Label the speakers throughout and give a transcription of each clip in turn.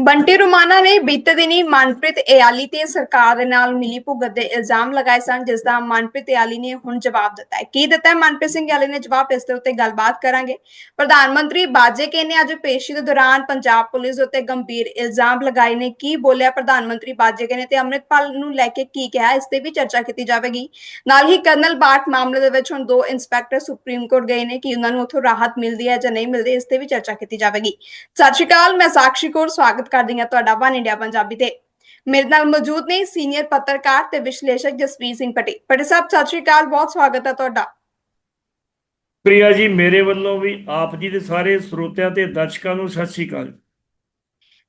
Speaker 1: ਬੰਟੀ ਰੁਮਾਨਾ ਨੇ ਬੀਤੇ ਦਿਨੀ ਮਨਪ੍ਰੀਤ ਇਆਲੀ ਤੇ ਸਰਕਾਰ ਦੇ ਨਾਲ ਮਿਲੀ ਭੁਗਤ ਦੇ ਇਲਜ਼ਾਮ ਲਗਾਏ ਸਨ, ਜਿਸ ਦਾ ਮਨਪ੍ਰੀਤ ਇਆਲੀ ਨੇ ਹੁਣ ਜਵਾਬ ਦਿੱਤਾ ਹੈ। ਕੀ ਦਿੱਤਾ ਹੈ? ਮਨਪ੍ਰੀਤ ਸਿੰਘ ਇਆਲੀ ਨੇ ਜਵਾਬ ਇਸ ਦੇ ਉੱਤੇ ਗੱਲਬਾਤ ਕਰਾਂਗੇ। ਪ੍ਰਧਾਨ ਮੰਤਰੀ ਬਾਜੇਕੇ ਨੇ ਅੱਜ ਪੇਸ਼ੀ ਦੇ ਦੌਰਾਨ ਪੰਜਾਬ ਪੁਲਿਸ ਉੱਤੇ ਗੰਭੀਰ ਇਲਜ਼ਾਮ ਲਗਾਏ ਨੇ। ਕੀ ਬੋਲਿਆ ਪ੍ਰਧਾਨ ਮੰਤਰੀ ਬਾਜੇਕੇ ਨੇ ਤੇ ਅੰਮ੍ਰਿਤਪਾਲ ਨੂੰ ਲੈ ਕੇ ਕੀ ਕਿਹਾ? ਇਸ ਤੇ ਵੀ ਚਰਚਾ ਕੀਤੀ ਜਾਵੇਗੀ। ਨਾਲ ਹੀ ਕਰਨਲ ਬਾਟ ਮਾਮਲੇ ਦੇ ਵਿੱਚ ਹੁਣ ਦੋ ਇੰਸਪੈਕਟਰ ਸੁਪਰੀਮ ਕੋਰਟ ਗਏ ਨੇ। ਕਿ ਉਹਨਾਂ ਨੂੰ ਉੱਥੋਂ ਰਾਹਤ ਮਿਲਦੀ ਹੈ ਜਾਂ ਨਹੀਂ ਮਿਲਦੀ, ਇਸ ਤੇ ਵੀ ਚਰਚਾ ਕੀਤੀ ਜਾਵੇਗੀ। ਸਤਿ ਸ਼੍ਰੀ ਅਕਾਲ, ਮੈਂ ਸਾਕਸ਼ੀ ਕੌਰ, ਸਵਾਗਤ ਕਰਦੀ ਹਾਂ ਤੁਹਾਡਾ ਵਨ ਇੰਡੀਆ ਪੰਜਾਬੀ ਤੇ। ਮੇਰੇ ਨਾਲ ਮੌਜੂਦ ਨੇ ਸੀਨੀਅਰ ਪੱਤਰਕਾਰ ਤੇ ਵਿਸ਼ਲੇਸ਼ਕ ਜਸਵੀਰ ਸਿੰਘ ਪਟੇ ਪਟੇ ਸਾਹਿਬ, ਸਤਿ ਸ਼੍ਰੀ ਅਕਾਲ, ਬਹੁਤ ਸਵਾਗਤ ਹੈ ਤੁਹਾਡਾ।
Speaker 2: ਪ੍ਰਿਆ ਜੀ, ਮੇਰੇ ਵੱਲੋਂ ਵੀ ਆਪ ਜੀ ਦੇ ਸਾਰੇ ਸਰੋਤਿਆਂ ਤੇ ਦਰਸ਼ਕਾਂ ਨੂੰ ਸਤਿ ਸ਼੍ਰੀ ਅਕਾਲ।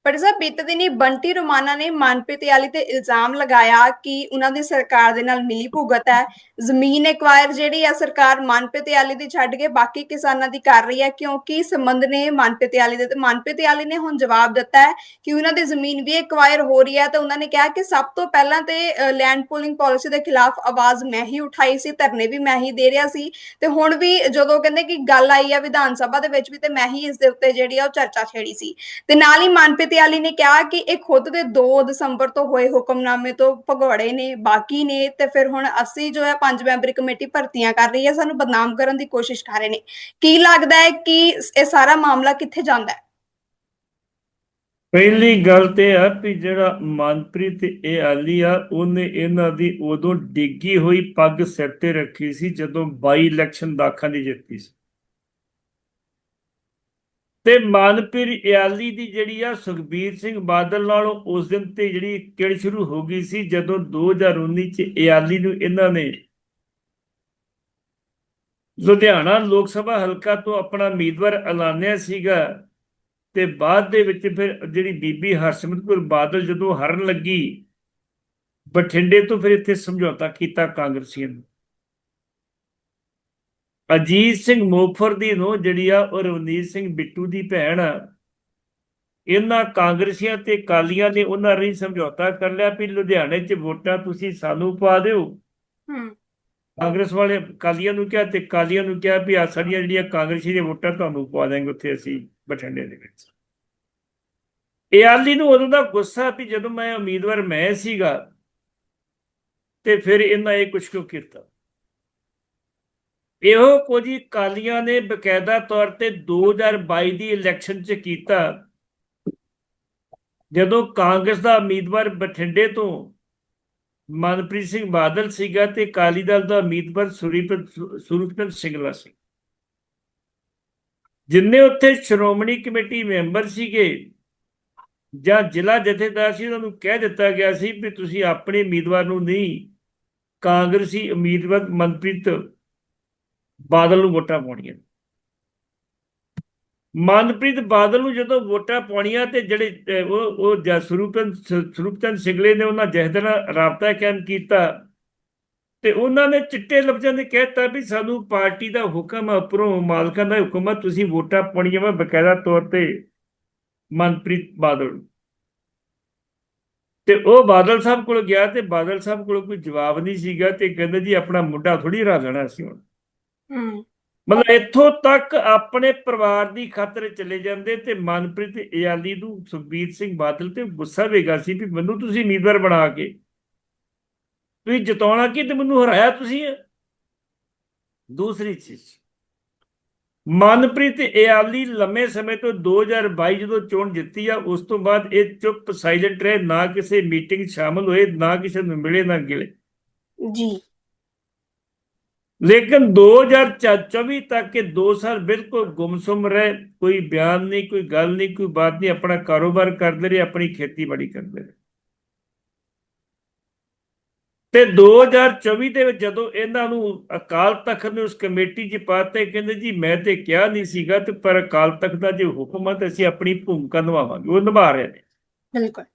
Speaker 1: ਪਟੇ ਸਾਹਿਬ ਬੀਤੇ ਦਿਨੀ ਬੰਟੀ ਰੋਮਾਨਾ ਨੇ ਮਨਪ੍ਰੀਤ ਯਾਲੀ ਤੇ ਇਲਜ਼ਾਮ ਲਗਾਇਆ ਕਿ ਉਹਨਾਂ ਦੀ ਸਰਕਾਰ ਦੇ ਨਾਲ ਮਿਲੀ ਭੁਗਤ ਹੈ। ਜ਼ਮੀਨ ਐਕਵਾਇਰ ਜਿਹੜੀ ਹੈ ਸਰਕਾਰ ਮਨਪ੍ਰੀਤ ਯਾਲੀ ਦੀ ਛੱਡ ਕੇ ਬਾਕੀ ਕਿਸਾਨਾਂ ਦੀ ਕਰ ਰਹੀ ਹੈ। ਕਿਉਂਕਿ ਸੰਬੰਧ ਨੇ ਮਨਪ੍ਰੀਤ ਯਾਲੀ ਦੇ ਤੇ ਮਨਪ੍ਰੀਤ ਯਾਲੀ ਨੇ ਹੁਣ ਜਵਾਬ ਦਿੱਤਾ ਹੈ ਕਿ ਉਹਨਾਂ ਦੀ ਜ਼ਮੀਨ ਵੀ ਐਕਵਾਇਰ ਹੋ ਰਹੀ ਹੈ ਤੇ ਉਹਨਾਂ ਨੇ ਕਿਹਾ ਕਿ ਸਭ ਤੋਂ ਪਹਿਲਾਂ ਤੇ ਲੈਂਡ ਪੂਲਿੰਗ ਪਾਲਿਸੀ ਦੇ ਖਿਲਾਫ ਆਵਾਜ਼ ਮੈਂ ਹੀ ਉਠਾਈ ਸੀ, ਧਰਨੇ ਵੀ ਮੈਂ ਹੀ ਦੇ ਰਿਹਾ ਸੀ। ਤੇ ਹੁਣ ਵੀ ਜਦੋਂ ਕਹਿੰਦੇ ਕਿ ਗੱਲ ਆਈ ਆ ਵਿਧਾਨ ਸਭਾ ਦੇ ਵਿੱਚ ਵੀ ਤੇ ਮੈਂ ਹੀ ਇਸ ਦੇ ਉੱਤੇ ਜਿਹੜੀ ਆ ਉਹ ਚਰਚਾ ਛੇੜੀ ਸੀ। ਤੇ ਨਾਲ ਹੀ ਮਨਪ੍ਰੀਤ ਯਾਲੀ ਨੇ ਕਿਹਾ ਕਿ ਇਹ ਖੁਦ ਦੇ 2 ਦਸੰਬਰ ਤੋਂ ਹੋਏ ਹੁਕਮਨਾਮੇ ਤੋਂ ਭਗੌੜੇ ਨੇ, ਬਾਕੀ ਨੇ ਤੇ ਫਿਰ ਹੁਣ ਅਸੀਂ ਜੋ ਹੈ ਪੰਜ ਮੈਂਬਰੀ ਕਮੇਟੀ ਭਰਤੀਆਂ ਕਰ ਰਹੀ ਹੈ, ਸਾਨੂੰ ਬਦਨਾਮ ਕਰਨ ਦੀ ਕੋਸ਼ਿਸ਼ ਕਰ ਰਹੇ ਨੇ। ਕੀ ਲੱਗਦਾ ਹੈ ਕਿ ਇਹ ਸਾਰਾ ਮਾਮਲਾ ਕਿੱਥੇ ਜਾਂਦਾ ਹੈ?
Speaker 2: ਪਹਿਲੀ ਗੱਲ ਤੇ ਆ ਵੀ ਜਿਹੜਾ ਮਨਪ੍ਰੀਤ ਇਹ ਆਲੀ ਆ, ਉਹਨੇ ਇਹਨਾਂ ਦੀ ਉਦੋਂ ਡਿੱਗੀ ਹੋਈ ਪੱਗ ਸਿਰ ਤੇ ਰੱਖੀ ਸੀ, ਜਦੋਂ ਬਾਈ ਇਲੈਕਸ਼ਨ ਦਾਖਾਂ ਦੀ ਜਿੱਤੀ ਸੀ। ਤੇ ਮਨਪ੍ਰੀਤ ਇਆਲੀ ਦੀ ਜਿਹੜੀ ਆ ਸੁਖਬੀਰ ਸਿੰਘ ਬਾਦਲ ਨਾਲੋਂ ਉਸ ਦਿਨ ਤੇ ਜਿਹੜੀ ਕਿੜ ਸ਼ੁਰੂ ਹੋ ਗਈ ਸੀ, ਜਦੋਂ 2019 ਚ ਇਆਲੀ ਨੂੰ ਇਹਨਾਂ ਨੇ ਲੁਧਿਆਣਾ ਲੋਕ ਸਭਾ ਹਲਕਾ ਤੋਂ ਆਪਣਾ ਉਮੀਦਵਾਰ ਐਲਾਨਿਆ ਸੀਗਾ ਤੇ ਬਾਅਦ ਦੇ ਵਿੱਚ ਫਿਰ ਜਿਹੜੀ ਬੀਬੀ ਹਰਸਿਮਰਤ ਕੌਰ ਬਾਦਲ ਜਦੋਂ ਹਰਨ ਲੱਗੀ, ਬਠਿੰਡੇ ਤੋਂ ਫਿਰ ਇੱਥੇ ਸਮਝੌਤਾ ਕੀਤਾ ਕਾਂਗਰਸੀਆਂ ਨੇ। ਅਜੀਤ ਸਿੰਘ ਮੋਫਰ ਦੀ ਨੋ ਜਿਹੜੀ ਆ ਉਹ ਰਵਨੀਤ ਸਿੰਘ ਬਿੱਟੂ ਦੀ ਭੈਣ ਆ। ਇਹਨਾਂ ਕਾਂਗਰਸੀਆਂ ਤੇ ਕਾਲੀਆਂ ਨੇ ਉਹਨਾਂ ਰਹੀ ਸਮਝੌਤਾ ਕਰ ਲਿਆ ਵੀ ਲੁਧਿਆਣੇ 'ਚ ਵੋਟਾਂ ਤੁਸੀਂ ਸਾਨੂੰ ਪਾ ਦਿਓ।
Speaker 1: ਹੂੰ।
Speaker 2: ਕਾਂਗਰਸ ਵਾਲੇ ਕਾਲੀਆਂ ਨੂੰ ਕਿਹਾ ਤੇ ਕਾਲੀਆਂ ਨੂੰ ਕਿਹਾ ਵੀ ਆ ਸਾਡੀਆਂ ਜਿਹੜੀਆਂ ਕਾਂਗਰਸੀ ਦੀਆਂ ਵੋਟਾਂ ਤੁਹਾਨੂੰ ਪਵਾ ਦੇਾਂਗੇ ਉੱਥੇ ਅਸੀਂ ਬਠਿੰਡੇ ਦੇ ਵਿੱਚ। ਇਹ ਆਲੀ ਨੂੰ ਉਦੋਂ ਦਾ ਗੁੱਸਾ ਵੀ ਜਦੋਂ ਮੈਂ ਉਮੀਦਵਾਰ ਮੈਂ ਸੀਗਾ ਤੇ ਫਿਰ ਇਹਨਾਂ ਇਹ ਕੁਝ ਕਿਉਂ ਕੀਤਾ? ਇਹੋ ਕੁਝ ਹੀ ਕਾਲੀਆਂ ਨੇ ਬਕਾਇਦਾ ਤੌਰ ਤੇ 2022 ਦੀ ਇਲੈਕਸ਼ਨ 'ਚ ਕੀਤਾ। ਜਦੋਂ ਕਾਂਗਰਸ ਦਾ ਉਮੀਦਵਾਰ ਬਠਿੰਡੇ ਤੋਂ ਮਨਪ੍ਰੀਤ ਸਿੰਘ ਬਾਦਲ ਸੀਗਾ ਤੇ ਕਾਲੀ ਦਲ ਦਾ ਉਮੀਦਵਾਰ ਸੁਰੂਪਨ ਸਿੰਘਲਾ ਸੀ। ਜਿੰਨੇ ਉੱਥੇ ਸ਼੍ਰੋਮਣੀ ਕਮੇਟੀ ਮੈਂਬਰ ਸੀਗੇ ਜਾਂ ਜ਼ਿਲ੍ਹਾ ਜਥੇਦਾਰ ਸੀ, ਉਹਨਾਂ ਨੂੰ ਕਹਿ ਦਿੱਤਾ ਗਿਆ ਸੀ ਵੀ ਤੁਸੀਂ ਆਪਣੇ ਉਮੀਦਵਾਰ ਨੂੰ ਨਹੀਂ, ਕਾਂਗਰਸੀ ਉਮੀਦਵਾਰ ਮਨਪ੍ਰੀਤ ਬਾਦਲ ਨੂੰ ਵੋਟਾਂ ਪਾਉਣੀਆਂ। ਮਨਪ੍ਰੀਤ ਬਾਦਲ ਨੂੰ ਜਦੋਂ ਵੋਟਾਂ ਪਾਉਣੀਆਂ ਤੇ ਜਿਹੜੇ ਉਹ ਉਹ ਸਰੂਪਨ ਸਰੂਪਚੰਦ ਸਿੰਗਲੇ ਨੇ ਉਹਨਾਂ ਜਹਿਦ ਨਾਲ ਰਾਬਤਾ ਕਾਇਮ ਕੀਤਾ ਤੇ ਉਹਨਾਂ ਨੇ ਚਿੱਟੇ ਲਫ਼ਜ਼ਾਂ ਦੇ ਕਹਿਤਾ ਵੀ ਸਾਨੂੰ ਪਾਰਟੀ ਦਾ ਹੁਕਮ ਹੈ ਉੱਪਰੋਂ, ਮਾਲਕਾਂ ਦਾ ਹੁਕਮ ਆ, ਤੁਸੀਂ ਵੋਟਾਂ ਪਾਉਣੀਆਂ ਵਾ ਬਕਾਇਦਾ ਤੌਰ ਤੇ ਮਨਪ੍ਰੀਤ ਬਾਦਲ। ਤੇ ਉਹ ਬਾਦਲ ਸਾਹਿਬ ਕੋਲ ਗਿਆ ਤੇ ਬਾਦਲ ਸਾਹਿਬ ਕੋਲ ਕੋਈ ਜਵਾਬ ਨਹੀਂ ਸੀਗਾ ਤੇ ਕਹਿੰਦੇ ਜੀ ਆਪਣਾ ਮੁੰਡਾ ਥੋੜੀ ਰਾ ਲੈਣਾ ਸੀ ਹੁਣ। ਮਤਲਬ ਇੱਥੋਂ ਤੱਕ ਆਪਣੇ ਪਰਿਵਾਰ ਦੀ ਖਾਤਰ ਚਲੇ ਜਾਂਦੇ ਤੇ ਮਨਪ੍ਰੀਤ ਇਆਲੀ ਨੂੰ ਸੁਖਬੀਰ ਸਿੰਘ ਬਾਦਲ ਤੇ ਗੁੱਸਾ ਵੇਗਾ ਸੀ ਵੀ ਮੈਨੂੰ ਤੁਸੀਂ ਉਮੀਦਵਾਰ ਬਣਾ ਕੇ। ਤੁਸੀਂ ਜਿਤਾਉਣਾ ਕੀ ਤੇ ਮੈਨੂੰ ਹਰਾਇਆ ਤੁਸੀਂ? ਦੂਸਰੀ ਚੀਜ਼। ਮਨਪ੍ਰੀਤ ਇਆਲੀ ਲੰਮੇ ਸਮੇਂ ਤੋਂ 2022 ਜਦੋਂ ਚੋਣ ਜਿੱਤੀ ਆ, ਉਸ ਤੋਂ ਬਾਅਦ ਇਹ ਚੁੱਪ ਸਾਇਲੈਂਟ ਰਹੇ, ਨਾ ਕਿਸੇ ਮੀਟਿੰਗ ਸ਼ਾਮਲ ਹੋਏ, ਨਾ ਕਿਸੇ ਨੂੰ ਮਿਲੇ, ਨਾ ਗਿਲੇ।
Speaker 1: ਜੀ।
Speaker 2: ਲੇਕਿਨ 2024 ਤੱਕ ਇਹ 2 ਸਾਲ ਬਿਲਕੁਲ ਗੁੰਮਸੁੰਮ ਰਹੇ, ਕੋਈ ਬਿਆਨ ਨਹੀਂ, ਕੋਈ ਗੱਲ ਨਹੀਂ, ਕੋਈ ਬਾਤ ਨਹੀਂ, ਆਪਣਾ ਕਾਰੋਬਾਰ ਕਰਦੇ ਰਹੇ, ਆਪਣੀ ਖੇਤੀਬਾੜੀ ਕਰਦੇ ਰਹੇ। ਤੇ 2024 ਦੇ ਵਿੱਚ ਜਦੋਂ ਇਹਨਾਂ ਨੂੰ ਅਕਾਲ ਤਖਤ ਨੇ ਉਸ ਕਮੇਟੀ 'ਚ ਪਾਤੇ ਕਹਿੰਦੇ ਜੀ ਮੈਂ ਤੇ ਕਿਹਾ ਨਹੀਂ ਸੀਗਾ ਤੇ ਪਰ ਅਕਾਲ ਤਖਤ ਦਾ ਜੇ ਹੁਕਮ ਹੈ ਤੇ ਅਸੀਂ ਆਪਣੀ ਭੂਮਿਕਾ ਨਿਭਾਵਾਂਗੇ, ਉਹ ਨਿਭਾ ਰਹੇ ਨੇ।
Speaker 1: ਬਿਲਕੁਲ।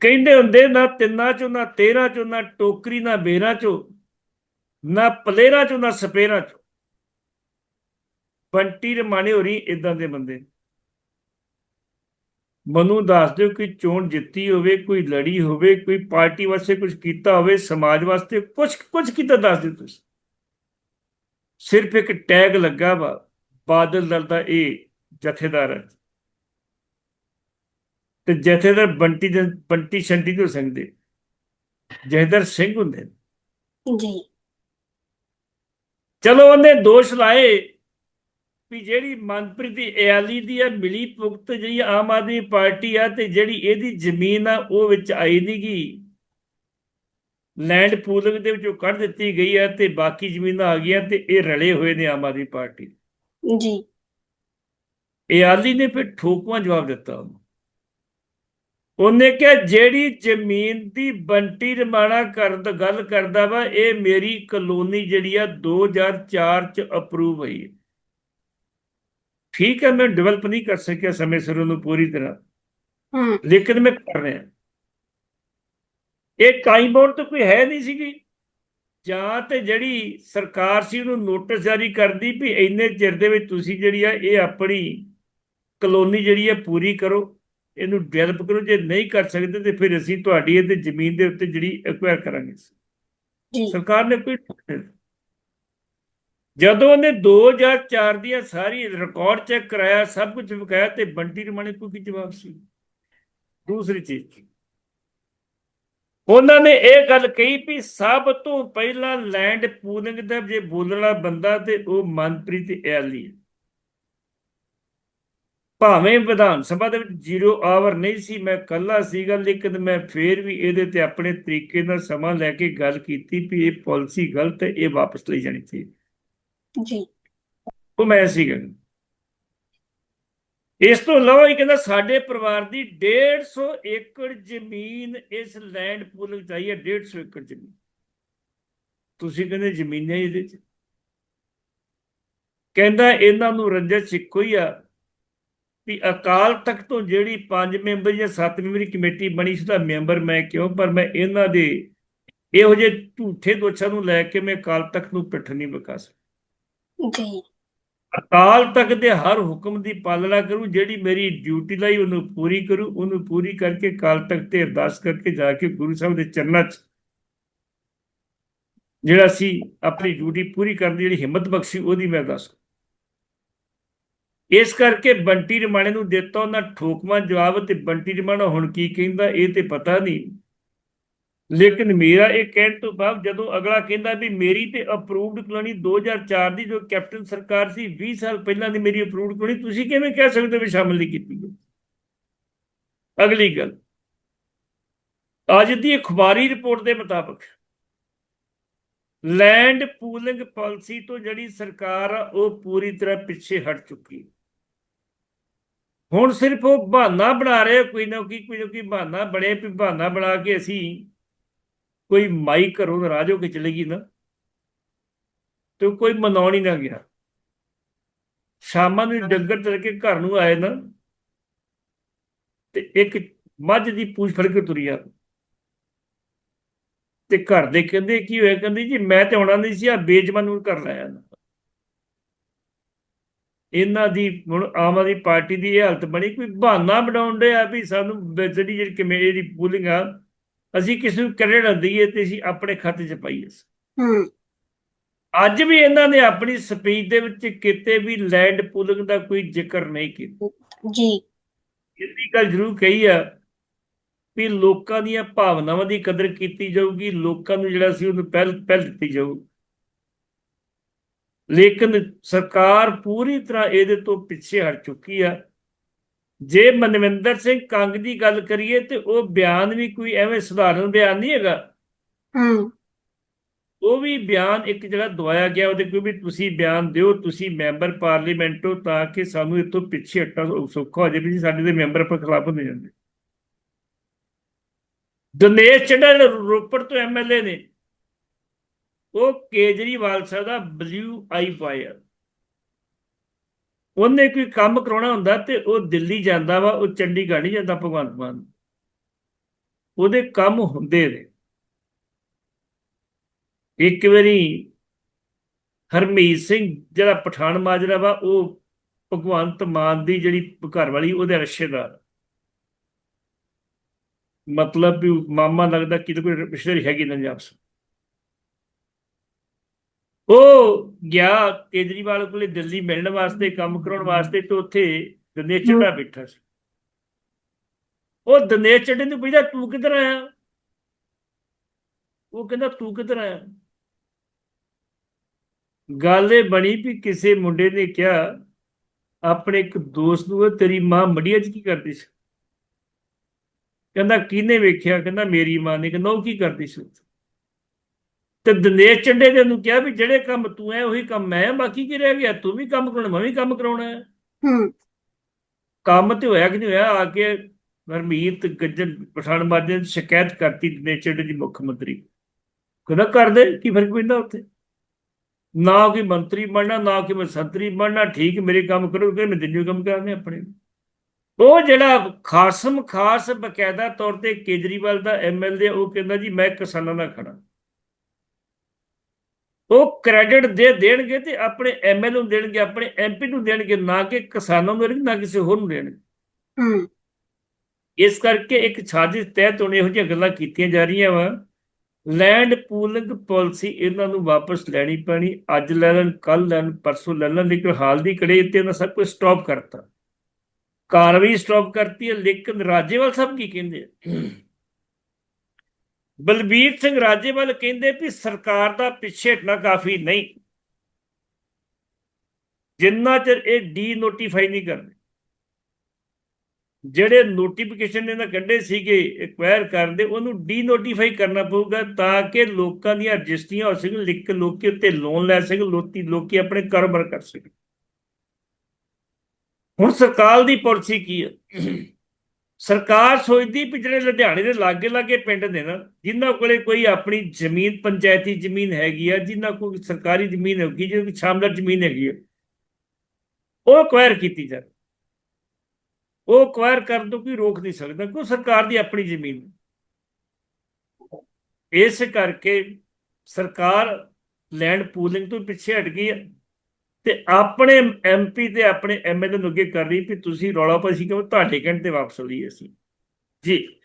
Speaker 2: ਕਹਿੰਦੇ ਹੁੰਦੇ, ਨਾ ਤਿੰਨਾਂ ਚੋਂ, ਨਾ ਤੇਰਾਂ ਚੋਂ, ਨਾ ਟੋਕਰੀ, ਨਾ ਬੇਰਾਂ ਚੋਂ, ਨਾ ਪਲੇਰਾਂ ਚੋਂ, ਨਾ ਸਪੇਰਾਂ ਚੋਂ। ਬੰਟੀ ਰਮਾਣੇ ਹੋਰੀ ਇਦਾਂ ਦੇ ਬੰਦੇ ਮਨੂੰ ਦੱਸ ਦਿਓ ਕਿ ਚੋਣ ਜਿੱਤੀ ਹੋਵੇ, ਕੋਈ ਲੜੀ ਹੋਵੇ, ਕੋਈ ਪਾਰਟੀ ਵਾਸਤੇ ਕੁਝ ਕੀਤਾ ਹੋਵੇ, ਸਮਾਜ ਵਾਸਤੇ ਕੁਝ ਕੁਝ ਕੀਤਾ ਦੱਸ ਦਿਓ ਤੁਸੀਂ। ਸਿਰਫ ਇੱਕ ਟੈਗ ਲੱਗਾ ਵਾ, ਬਾਦਲ ਦਲ ਦਾ ਇਹ ਜਥੇਦਾਰ ਹੈ। ਤੇ ਜਥੇਦਾਰ ਬੰਟੀ ਦੇ ਬੰਟੀ ਸ਼ੰਟੀ ਤੋਂ ਸਿੰਘ ਦੇ ਜਥੇਦਾਰ ਸਿੰਘ ਹੁੰਦੇ ਨੇ।
Speaker 1: ਜੀ।
Speaker 2: ਚਲੋ ਉਹਨੇ ਦੋਸ਼ ਲਾਏ ਵੀ ਜਿਹੜੀ ਮਨਪ੍ਰੀਤ ਦੀ ਇਆਲੀ ਦੀ ਆ ਮਿਲੀ ਭੁਗਤ ਜਿਹੜੀ ਆਮ ਆਦਮੀ ਪਾਰਟੀ ਆ ਤੇ ਜਿਹੜੀ ਇਹਦੀ ਜ਼ਮੀਨ ਆ ਉਹ ਵਿੱਚ ਆਈ ਨੀ ਗੀ। ਲੈਂਡ ਪੂਲਿੰਗ ਦੇ ਵਿੱਚੋਂ ਕੱਢ ਦਿੱਤੀ ਗਈ ਆ ਤੇ ਬਾਕੀ ਜ਼ਮੀਨਾਂ ਆ ਗਈਆਂ ਤੇ ਇਹ ਰਲੇ ਹੋਏ ਨੇ ਆਮ ਆਦਮੀ ਪਾਰਟੀ।
Speaker 1: ਜੀ।
Speaker 2: ਇਆਲੀ ਨੇ ਫਿਰ ਠੋਕਵਾਂ ਜਵਾਬ ਦਿੱਤਾ ਉਹਨੂੰ। ਉਹਨੇ ਕਿਹਾ ਜਿਹੜੀ ਜ਼ਮੀਨ ਦੀ ਬੰਟੀ ਰਮਾਣਾ ਕਰਨ ਦਾ ਗੱਲ ਕਰਦਾ ਵਾ ਇਹ ਮੇਰੀ ਕਲੋਨੀ ਜਿਹੜੀ ਆ 2004 ਚ ਅਪਰੂਵ ਹੋਈ ਠੀਕ ਹੈ ਮੈਂ ਡਿਵੈਲਪ ਨਹੀਂ ਕਰ ਸਕਿਆ ਸਮੇਂ ਸਿਰ ਉਹਨੂੰ ਪੂਰੀ ਤਰ੍ਹਾਂ।
Speaker 1: ਹੂੰ
Speaker 2: ਲੇਕਿਨ ਮੈਂ ਕਰ ਰਿਹਾ। ਇਹ ਟਾਈਮ ਬਾਉਂਡ ਤਾਂ ਕੋਈ ਹੈ ਨਹੀਂ ਸੀਗੀ। ਜਾਂ ਤੇ ਜਿਹੜੀ ਸਰਕਾਰ ਸੀ ਉਹਨੂੰ ਨੋਟਿਸ ਜਾਰੀ ਕਰਦੀ ਵੀ ਇੰਨੇ ਚਿਰ ਦੇ ਵਿੱਚ ਤੁਸੀਂ ਜਿਹੜੀ ਆ ਇਹ ਆਪਣੀ ਕਲੋਨੀ ਜਿਹੜੀ ਆ ਪੂਰੀ ਕਰੋ। ਇਹਨੂੰ ਡਿਵੈਲਪ ਕਰੋ ਜੇ ਨਹੀਂ ਕਰ ਸਕਦੇ ਤੇ ਫਿਰ ਅਸੀਂ ਤੁਹਾਡੀ ਇਹਦੇ ਜ਼ਮੀਨ ਦੇ ਉੱਤੇ ਜਿਹੜੀ ਐਕਵਾਇਰ ਕਰਾਂਗੇ।
Speaker 1: ਜੀ।
Speaker 2: ਸਰਕਾਰ ਨੇ ਕੋਈ ਜਦੋਂ ਉਹਨੇ 2004 ਦੀਆਂ ਸਾਰੀ ਰਿਕਾਰਡ ਚੈੱਕ ਕਰਾਇਆ ਸਭ ਕੁਝ ਵਿਖਾਇਆ ਤੇ ਬੰਟੀ ਰਮਾਣੇ ਕੋਈ ਕੀ ਜਵਾਬ ਸੀ? ਦੂਸਰੀ ਚੀਜ਼ ਉਹਨਾਂ ਨੇ ਇਹ ਗੱਲ ਕਹੀ ਵੀ ਸਭ ਤੋਂ ਪਹਿਲਾਂ ਲੈਂਡ ਪੂਲਿੰਗ ਦਾ ਜੇ ਬੋਲਣਾ ਬੰਦਾ ਤੇ ਉਹ ਮਨਪ੍ਰੀਤ ਐਲੀ ਹੈ। ਭਾਵੇਂ ਵਿਧਾਨ ਸਭਾ ਦੇ ਵਿੱਚ ਜ਼ੀਰੋ ਆਵਰ ਨਹੀਂ ਸੀ ਮੈਂ ਕੱਲਾ ਸੀਗਾ ਲੇਕਿਨ ਮੈਂ ਫੇਰ ਵੀ ਇਹਦੇ ਤੇ ਆਪਣੇ ਤਰੀਕੇ ਨਾਲ ਸਮਾਂ ਲੈ ਕੇ ਗੱਲ ਕੀਤੀ ਵੀ ਇਹ ਪਾਲਿਸੀ ਗਲਤ ਹੈ ਇਹ ਵਾਪਸ ਲਈ ਜਾਣੀ ਚਾਹੀਦੀ
Speaker 1: ਜੀ।
Speaker 2: ਉਹ ਮੈਂ ਸੀਗਾ। ਇਸ ਤੋਂ ਇਲਾਵਾ ਇਹ ਕਹਿੰਦਾ ਸਾਡੇ ਪਰਿਵਾਰ ਦੀ 150 ਏਕੜ ਜ਼ਮੀਨ ਇਸ ਲੈਂਡ ਪੂਲਿੰਗ ਚਾਹੀਏ 150 ਏਕੜ ਜ਼ਮੀਨ। ਤੁਸੀਂ ਕਹਿੰਦੇ ਜ਼ਮੀਨਾਂ ਹੀ ਇਹਦੇ ਚ। ਕਹਿੰਦਾ ਇਹਨਾਂ ਨੂੰ ਰੰਜਿਸ਼ ਇੱਕੋ ਹੀ ਆ ਵੀ ਅਕਾਲ ਤਖਤ ਤੋਂ ਜਿਹੜੀ 5 ਮੈਂਬਰ ਜਾਂ 7 ਮੈਂਬਰੀ ਕਮੇਟੀ ਬਣੀ ਸੀ ਤਾਂ ਮੈਂਬਰ ਮੈਂ ਕਿਉਂ? ਪਰ ਮੈਂ ਇਹਨਾਂ ਦੇ ਇਹੋ ਜਿਹੇ ਝੂਠੇ ਦੋਸ਼ਾਂ ਨੂੰ ਲੈ ਕੇ ਮੈਂ ਅਕਾਲ ਤਖਤ ਨੂੰ ਪਿੱਠ ਨਹੀਂ ਬਕਾ ਸਕਦਾ
Speaker 1: ਜੀ।
Speaker 2: ਅਕਾਲ ਤਖਤ ਦੇ ਹਰ ਹੁਕਮ ਦੀ ਪਾਲਣਾ ਕਰੂ ਜਿਹੜੀ ਮੇਰੀ ਡਿਊਟੀ ਲਈ ਉਹਨੂੰ ਪੂਰੀ ਕਰੂ ਉਹਨੂੰ ਪੂਰੀ ਕਰਕੇ ਅਕਾਲ ਤਖਤ ਤੇ ਅਰਦਾਸ ਕਰਕੇ ਜਾ ਕੇ ਗੁਰੂ ਸਾਹਿਬ ਦੇ ਚਰਨਾਂ 'ਚ ਜਿਹੜਾ ਸੀ ਆਪਣੀ ਡਿਊਟੀ ਪੂਰੀ ਕਰਨ ਦੀ ਜਿਹੜੀ ਹਿੰਮਤ ਬਖਸ਼ੀ ਉਹਦੀ ਮੈਂ ਕਰਾਂ। ਇਸ ਕਰਕੇ ਬੰਟੀ ਰਮਾਣੇ ਨੂੰ ਦਿੱਤਾ ਉਹਨਾਂ ਠੋਕਵਾਂ ਜਵਾਬ ਤੇ ਬੰਟੀ ਰਮਾਣਾ ਹੁਣ ਕੀ ਕਹਿੰਦਾ ਇਹ ਤੇ ਪਤਾ ਨਹੀਂ। ਲੇਕਿਨ ਮੇਰਾ ਇਹ ਕਹਿਣ ਤੋਂ ਬਾਅਦ ਜਦੋਂ ਅਗਲਾ ਕਹਿੰਦਾ ਵੀ ਮੇਰੀ ਤੇ ਅਪਰੂਵਡ ਕਲੋਨੀ 2004 ਦੀ ਜੋ ਕੈਪਟਨ ਸਰਕਾਰ ਸੀ 20 ਸਾਲ ਪਹਿਲਾਂ ਦੀ ਮੇਰੀ ਅਪਰੂਵਡ ਕਲੋਨੀ, ਤੁਸੀਂ ਕਿਵੇਂ ਕਹਿ ਸਕਦੇ ਹੋ ਵੀ ਸ਼ਾਮਲ ਨਹੀਂ ਕੀਤੀ ਗਈ? ਅਗਲੀ ਗੱਲ। ਅੱਜ ਦੀ ਅਖਬਾਰੀ ਰਿਪੋਰਟ ਦੇ ਮੁਤਾਬਕ ਲੈਂਡ ਪੂਲਿੰਗ ਪਾਲਿਸੀ ਤੋਂ ਜਿਹੜੀ ਸਰਕਾਰ ਆ, ਉਹ ਪੂਰੀ ਤਰ੍ਹਾਂ ਪਿੱਛੇ ਹਟ ਚੁੱਕੀ ਹੈ। ਹੁਣ ਸਿਰਫ ਉਹ ਬਹਾਨਾ ਬਣਾ ਰਹੇ ਕੋਈ ਨਾ ਕੋਈ ਕੋਈ ਨਾ ਕੋਈ ਬਹਾਨਾ ਬਣੇ ਵੀ ਬਹਾਨਾ ਬਣਾ ਕੇ ਅਸੀਂ ਕੋਈ ਮਾਈ ਘਰੋਂ ਨਾਰਾਜ਼ ਹੋ ਕੇ ਚਲੇਗੀ ਨਾ, ਤੇ ਉਹ ਕੋਈ ਮਨਾਉਣ ਹੀ ਨਾ ਗਿਆ। ਸ਼ਾਮਾਂ ਨੂੰ ਡੰਗਰ ਚਲ ਕੇ ਘਰ ਨੂੰ ਆਏ ਨਾ, ਤੇ ਇੱਕ ਮੱਝ ਦੀ ਪੂਛ ਫੜ ਕੇ ਤੁਰੀ ਆ। ਤੇ ਘਰ ਦੇ ਕਹਿੰਦੇ, ਕੀ ਹੋਇਆ? ਕਹਿੰਦੇ ਜੀ, ਮੈਂ ਤੇ ਆਉਣਾ ਨਹੀਂ ਸੀ ਆ ਬੇਜਮਾਨ ਨੂੰ ਕਰ ਲਾਇਆ ਨਾ ਇਹਨਾਂ ਦੀ ਹੁਣ ਆਮ ਆਦਮੀ ਪਾਰਟੀ ਦੀ ਇਹ ਹਾਲਤ ਬਣੀ ਕੋਈ ਬਹਾਨਾ ਬਣਾਉਣ ਦੇ ਆ ਵੀ ਸਾਨੂੰ ਜਿਹੜੀ ਜਿਹੜੀ ਕਮੇਟੀ ਦੀ ਪੂਲਿੰਗ ਆ ਅਸੀਂ ਕਿਸੇ ਨੂੰ ਕ੍ਰੈਡਿਟ ਦਈਏ ਤੇ ਅਸੀਂ ਆਪਣੇ ਖਾਤੇ 'ਚ ਪਾਈਏ।
Speaker 1: ਹੂੰ।
Speaker 2: ਅੱਜ ਵੀ ਇਹਨਾਂ ਨੇ ਆਪਣੀ ਸਪੀਚ ਦੇ ਵਿੱਚ ਕਿਤੇ ਵੀ ਲੈਂਡ ਪੂਲਿੰਗ ਦਾ ਕੋਈ ਜ਼ਿਕਰ ਨਹੀਂ ਕੀਤਾ।
Speaker 1: ਜੀ।
Speaker 2: ਇੰਨੀ ਗੱਲ ਜ਼ਰੂਰ ਕਹੀ ਆ ਵੀ ਲੋਕਾਂ ਦੀਆਂ ਭਾਵਨਾਵਾਂ ਦੀ ਕਦਰ ਕੀਤੀ ਜਾਊਗੀ ਲੋਕਾਂ ਨੂੰ ਜਿਹੜਾ ਸੀ ਉਹਨੂੰ ਪਹਿਲ ਪਹਿਲ ਦਿੱਤੀ ਜਾਊ। ਲੇਕਿਨ ਸਰਕਾਰ ਪੂਰੀ ਤਰ੍ਹਾਂ ਇਹਦੇ ਤੋਂ ਪਿੱਛੇ ਹਟ ਚੁੱਕੀ ਆ। ਜੇ ਮਨਵਿੰਦਰ ਸਿੰਘ ਕੰਗ ਦੀ ਗੱਲ ਕਰੀਏ ਤੇ ਉਹ ਬਿਆਨ ਵੀ ਕੋਈ ਐਵੇਂ ਸਧਾਰਨ ਬਿਆਨ ਨਹੀਂ ਹੈਗਾ।
Speaker 1: ਹੂੰ।
Speaker 2: ਉਹ ਵੀ ਬਿਆਨ ਇੱਕ ਜਿਹੜਾ ਦਵਾਇਆ ਗਿਆ ਉਹਦੇ ਕੋਈ ਵੀ ਤੁਸੀਂ ਬਿਆਨ ਦਿਓ ਤੁਸੀਂ ਮੈਂਬਰ ਪਾਰਲੀਮੈਂਟ ਹੋ ਤਾਂ ਕਿ ਸਾਨੂੰ ਇੱਥੋਂ ਪਿੱਛੇ ਹਟਣਾ ਸੌਖਾ ਹੋ ਜਾਵੇ ਵੀ ਸਾਡੇ ਦੇ ਮੈਂਬਰ ਪਰ ਖਿਲਾਫ ਹੁੰਦੇ ਜਾਂਦੇ। ਦਿਨੇਸ਼ ਚੱਡਾ ਜਿਹੜੇ ਰੋਪੜ ਤੋਂ ਐਮਐਲਏ ਨੇ। ਉਹ ਕੇਜਰੀਵਾਲ ਸਾਹਿਬ ਦਾ ਬਲੂ ਆਈ ਪਾਇਆ ਉਹਨੇ ਕੋਈ ਕੰਮ ਕਰਾਉਣਾ ਹੁੰਦਾ ਤੇ ਉਹ ਦਿੱਲੀ ਜਾਂਦਾ ਵਾ, ਉਹ ਚੰਡੀਗੜ੍ਹ ਨਹੀਂ ਜਾਂਦਾ, ਭਗਵੰਤ ਮਾਨ। ਉਹਦੇ ਕੰਮ ਹੁੰਦੇ ਨੇ। ਇੱਕ ਵਾਰੀ ਹਰਮੀਤ ਸਿੰਘ ਜਿਹੜਾ ਪਠਾਨ ਮਾਜਰਾ ਵਾ, ਉਹ ਭਗਵੰਤ ਮਾਨ ਦੀ ਜਿਹੜੀ ਘਰ ਵਾਲੀ, ਉਹਦੇ ਰਿਸ਼ਤੇਦਾਰ। ਮਤਲਬ ਵੀ ਮਾਮਾ ਲੱਗਦਾ, ਕਿਤੇ ਕੋਈ ਰਿਸ਼ਤੇਦਾਰੀ ਹੈਗੀ ਨਾ ਆਪਸ ਉਹ ਗਿਆ ਕੇਜਰੀਵਾਲ ਕੋਲੇ ਦਿੱਲੀ ਮਿਲਣ ਵਾਸਤੇ ਕੰਮ ਕਰਾਉਣ ਵਾਸਤੇ ਤੇ ਉੱਥੇ ਦਿਨੇਸ਼ ਚੱਡਾ ਬੈਠਾ ਸੀ। ਉਹ ਦਿਨੇਸ਼ ਚੱਡੇ ਨੂੰ ਪੁੱਛਦਾ ਤੂੰ ਕਿੱਧਰ ਆਇਆ? ਉਹ ਕਹਿੰਦਾ ਤੂੰ ਕਿੱਧਰ ਆਇਆ? ਗੱਲ ਇਹ ਬਣੀ ਵੀ ਕਿਸੇ ਮੁੰਡੇ ਨੇ ਕਿਹਾ ਆਪਣੇ ਇੱਕ ਦੋਸਤ ਨੂੰ "ਓਏ ਤੇਰੀ ਮਾਂ ਮੜੀਆਂ 'ਚ ਕੀ ਕਰਦੀ ਸੀ? ਕਹਿੰਦਾ ਕਿਹਨੇ ਵੇਖਿਆ? ਕਹਿੰਦਾ ਮੇਰੀ ਮਾਂ ਨੇ। ਕਹਿੰਦਾ ਉਹ ਕੀ ਕਰਦੀ ਸੀ? ਉੱਥੇ?" ਤੇ ਦਿਨੇਸ਼ ਚੰਡੇ ਨੇ ਉਹਨੂੰ ਕਿਹਾ ਵੀ ਜਿਹੜੇ ਕੰਮ ਤੂੰ ਐ ਉਹੀ ਕੰਮ ਮੈਂ ਬਾਕੀ ਕੀ ਰਹਿ ਗਿਆ? ਤੂੰ ਵੀ ਕੰਮ ਕਰਾਉਣਾ ਮੈਂ ਵੀ ਕੰਮ ਕਰਾਉਣਾ ਹੈ।
Speaker 1: ਹੂੰ।
Speaker 2: ਕੰਮ ਤੇ ਹੋਇਆ ਕਿ ਨਹੀਂ ਹੋਇਆ? ਆ ਕੇ ਹਰਮੀਤ ਗੱਜਨ ਪਠਾਨ ਮਾਜੇ ਨੇ ਸ਼ਿਕਾਇਤ ਕਰਤੀ ਦਿਨੇਸ਼ ਚੰਡੇ ਦੀ ਮੁੱਖ ਮੰਤਰੀ। ਕਹਿੰਦਾ ਕਰ ਦੇ ਕੀ ਫ਼ਰਕ ਪੈਂਦਾ ਉੱਥੇ? ਨਾ ਕੋਈ ਮੰਤਰੀ ਬਣਨਾ ਨਾ ਕਿ ਮੈਂ ਸੰਤਰੀ ਬਣਨਾ ਠੀਕ ਮੇਰੇ ਕੰਮ ਕਰੋ ਕਿ ਮੈਂ ਦਿਨੋਂ ਕੰਮ ਕਰਨੇ ਆਪਣੇ। ਉਹ ਜਿਹੜਾ ਖਾਸਮ ਖਾਸ ਬਕਾਇਦਾ ਤੌਰ ਤੇ ਕੇਜਰੀਵਾਲ ਦਾ ਐਮਐਲਏ ਉਹ ਕਹਿੰਦਾ ਜੀ ਮੈਂ ਕਿਸਾਨਾਂ ਨਾਲ ਖੜਾ ਉਹ ਕ੍ਰੈਡਿਟ ਦੇ ਦੇਣਗੇ ਤੇ ਆਪਣੇ ਐਮਐਲਏ ਨੂੰ ਦੇਣਗੇ ਆਪਣੇ ਐਮਪੀ ਨੂੰ ਦੇਣਗੇ ਨਾ ਕਿ ਕਿਸਾਨਾਂ ਨੂੰ ਦੇਣਗੇ ਨਾ ਕਿਸੇ ਹੋਰ ਨੂੰ ਦੇਣਗੇ।
Speaker 1: ਹੂੰ।
Speaker 2: ਇਸ ਕਰਕੇ ਇੱਕ ਸਾਜ਼ਿਸ਼ ਤਹਿਤ ਹੁਣ ਇਹੋ ਜਿਹੀਆਂ ਗੱਲਾਂ ਕੀਤੀਆਂ ਜਾ ਰਹੀਆਂ ਵਾ। ਲੈਂਡ ਪੂਲਿੰਗ ਪਾਲਿਸੀ ਇਹਨਾਂ ਨੂੰ ਵਾਪਸ ਲੈਣੀ ਪੈਣੀ ਅੱਜ ਲੈ ਲੈਣ ਕੱਲ ਲੈਣ ਪਰਸੋਂ ਲੈ ਲੈਣ ਲੇਕਿਨ ਹਾਲ ਦੀ ਕੜੇ ਤੇ ਇਹਨਾਂ ਸਭ ਕੁਝ ਸਟਾਪ ਕਰਤਾ। ਕਾਰਵਾਈ ਸਟਾਪ ਕਰਤੀ ਹੈ ਲੇਕਿਨ ਰਾਜੇਵਾਲ ਸਾਹਿਬ ਕੀ ਕਹਿੰਦੇ ਆ? ਬਲਬੀਰ ਸਿੰਘ ਰਾਜੇਵਾਲ ਕਹਿੰਦੇ ਵੀ ਸਰਕਾਰ ਦਾ ਪਿੱਛੇ ਹਟਣਾ ਕਾਫੀ ਨਹੀਂ। ਜਿੰਨਾ ਚਿਰ ਇਹ ਡੀ ਨੋਟੀਫਾਈ ਨਹੀਂ ਕਰਦੇ। ਜਿਹੜੇ ਨੋਟੀਫਿਕੇਸ਼ਨ ਇਹਨਾਂ ਕੱਢੇ ਸੀਗੇ ਐਕਵਾਇਰ ਕਰਦੇ, ਉਹਨੂੰ ਡੀ ਨੋਟੀਫਾਈ ਕਰਨਾ ਪਊਗਾ ਤਾਂ ਕਿ ਲੋਕਾਂ ਦੀਆਂ ਰਜਿਸਟਰੀਆਂ ਹੋ ਸਕਣ, ਲਿਖ ਕੇ ਲੋਕੀ ਉੱਤੇ ਲੋਨ ਲੈ ਸਕਣ ਲੋਕੀ ਲੋਕੀ ਆਪਣੇ ਕਾਰੋਬਾਰ ਕਰ ਸਕਣ। ਹੁਣ ਸਰਕਾਰ ਦੀ ਪਾਲਿਸੀ ਕੀ ਹੈ? ਸਰਕਾਰ ਸੋਚਦੀ ਵੀ ਜਿਹੜੇ ਲੁਧਿਆਣੇ ਦੇ ਲਾਗੇ ਲਾਗੇ ਪਿੰਡ ਨੇ ਨਾ, ਜਿਨ੍ਹਾਂ ਕੋਲੇ ਕੋਈ ਆਪਣੀ ਜ਼ਮੀਨ, ਪੰਚਾਇਤੀ ਜ਼ਮੀਨ ਹੈਗੀ ਆ, ਜਿਨ੍ਹਾਂ ਕੋਲ ਸਰਕਾਰੀ ਜ਼ਮੀਨ ਹੈਗੀ ਜਿਹੜੀ ਸ਼ਾਮਲਰ ਜ਼ਮੀਨ ਹੈਗੀ ਆ, ਉਹ ਅਕਵਾਇਰ ਕੀਤੀ ਜਾਵੇ। ਉਹ ਅਕਵਾਇਰ ਕਰਨ ਤੋਂ ਕੋਈ ਰੋਕ ਨਹੀਂ ਸਕਦਾ, ਕਿਉਂ? ਸਰਕਾਰ ਦੀ ਆਪਣੀ ਜ਼ਮੀਨ ਇਸ ਕਰਕੇ ਸਰਕਾਰ ਲੈਂਡ ਪੂਲਿੰਗ ਤੋਂ ਪਿੱਛੇ ਹਟ ਗਈ ਹੈ ਤੇ ਆਪਣੇ ਐਮਪੀ ਤੇ ਆਪਣੇ ਐਮਐਲਏ ਨੂੰ ਅੱਗੇ ਕਰ ਰਹੀ ਵੀ ਤੁਸੀਂ ਰੌਲਾ ਪਾ ਸੀ ਕਿ ਤੁਹਾਡੇ ਕਹਿਣ ਤੇ ਵਾਪਸ ਲਈਏ ਅਸੀਂ। ਜੀ।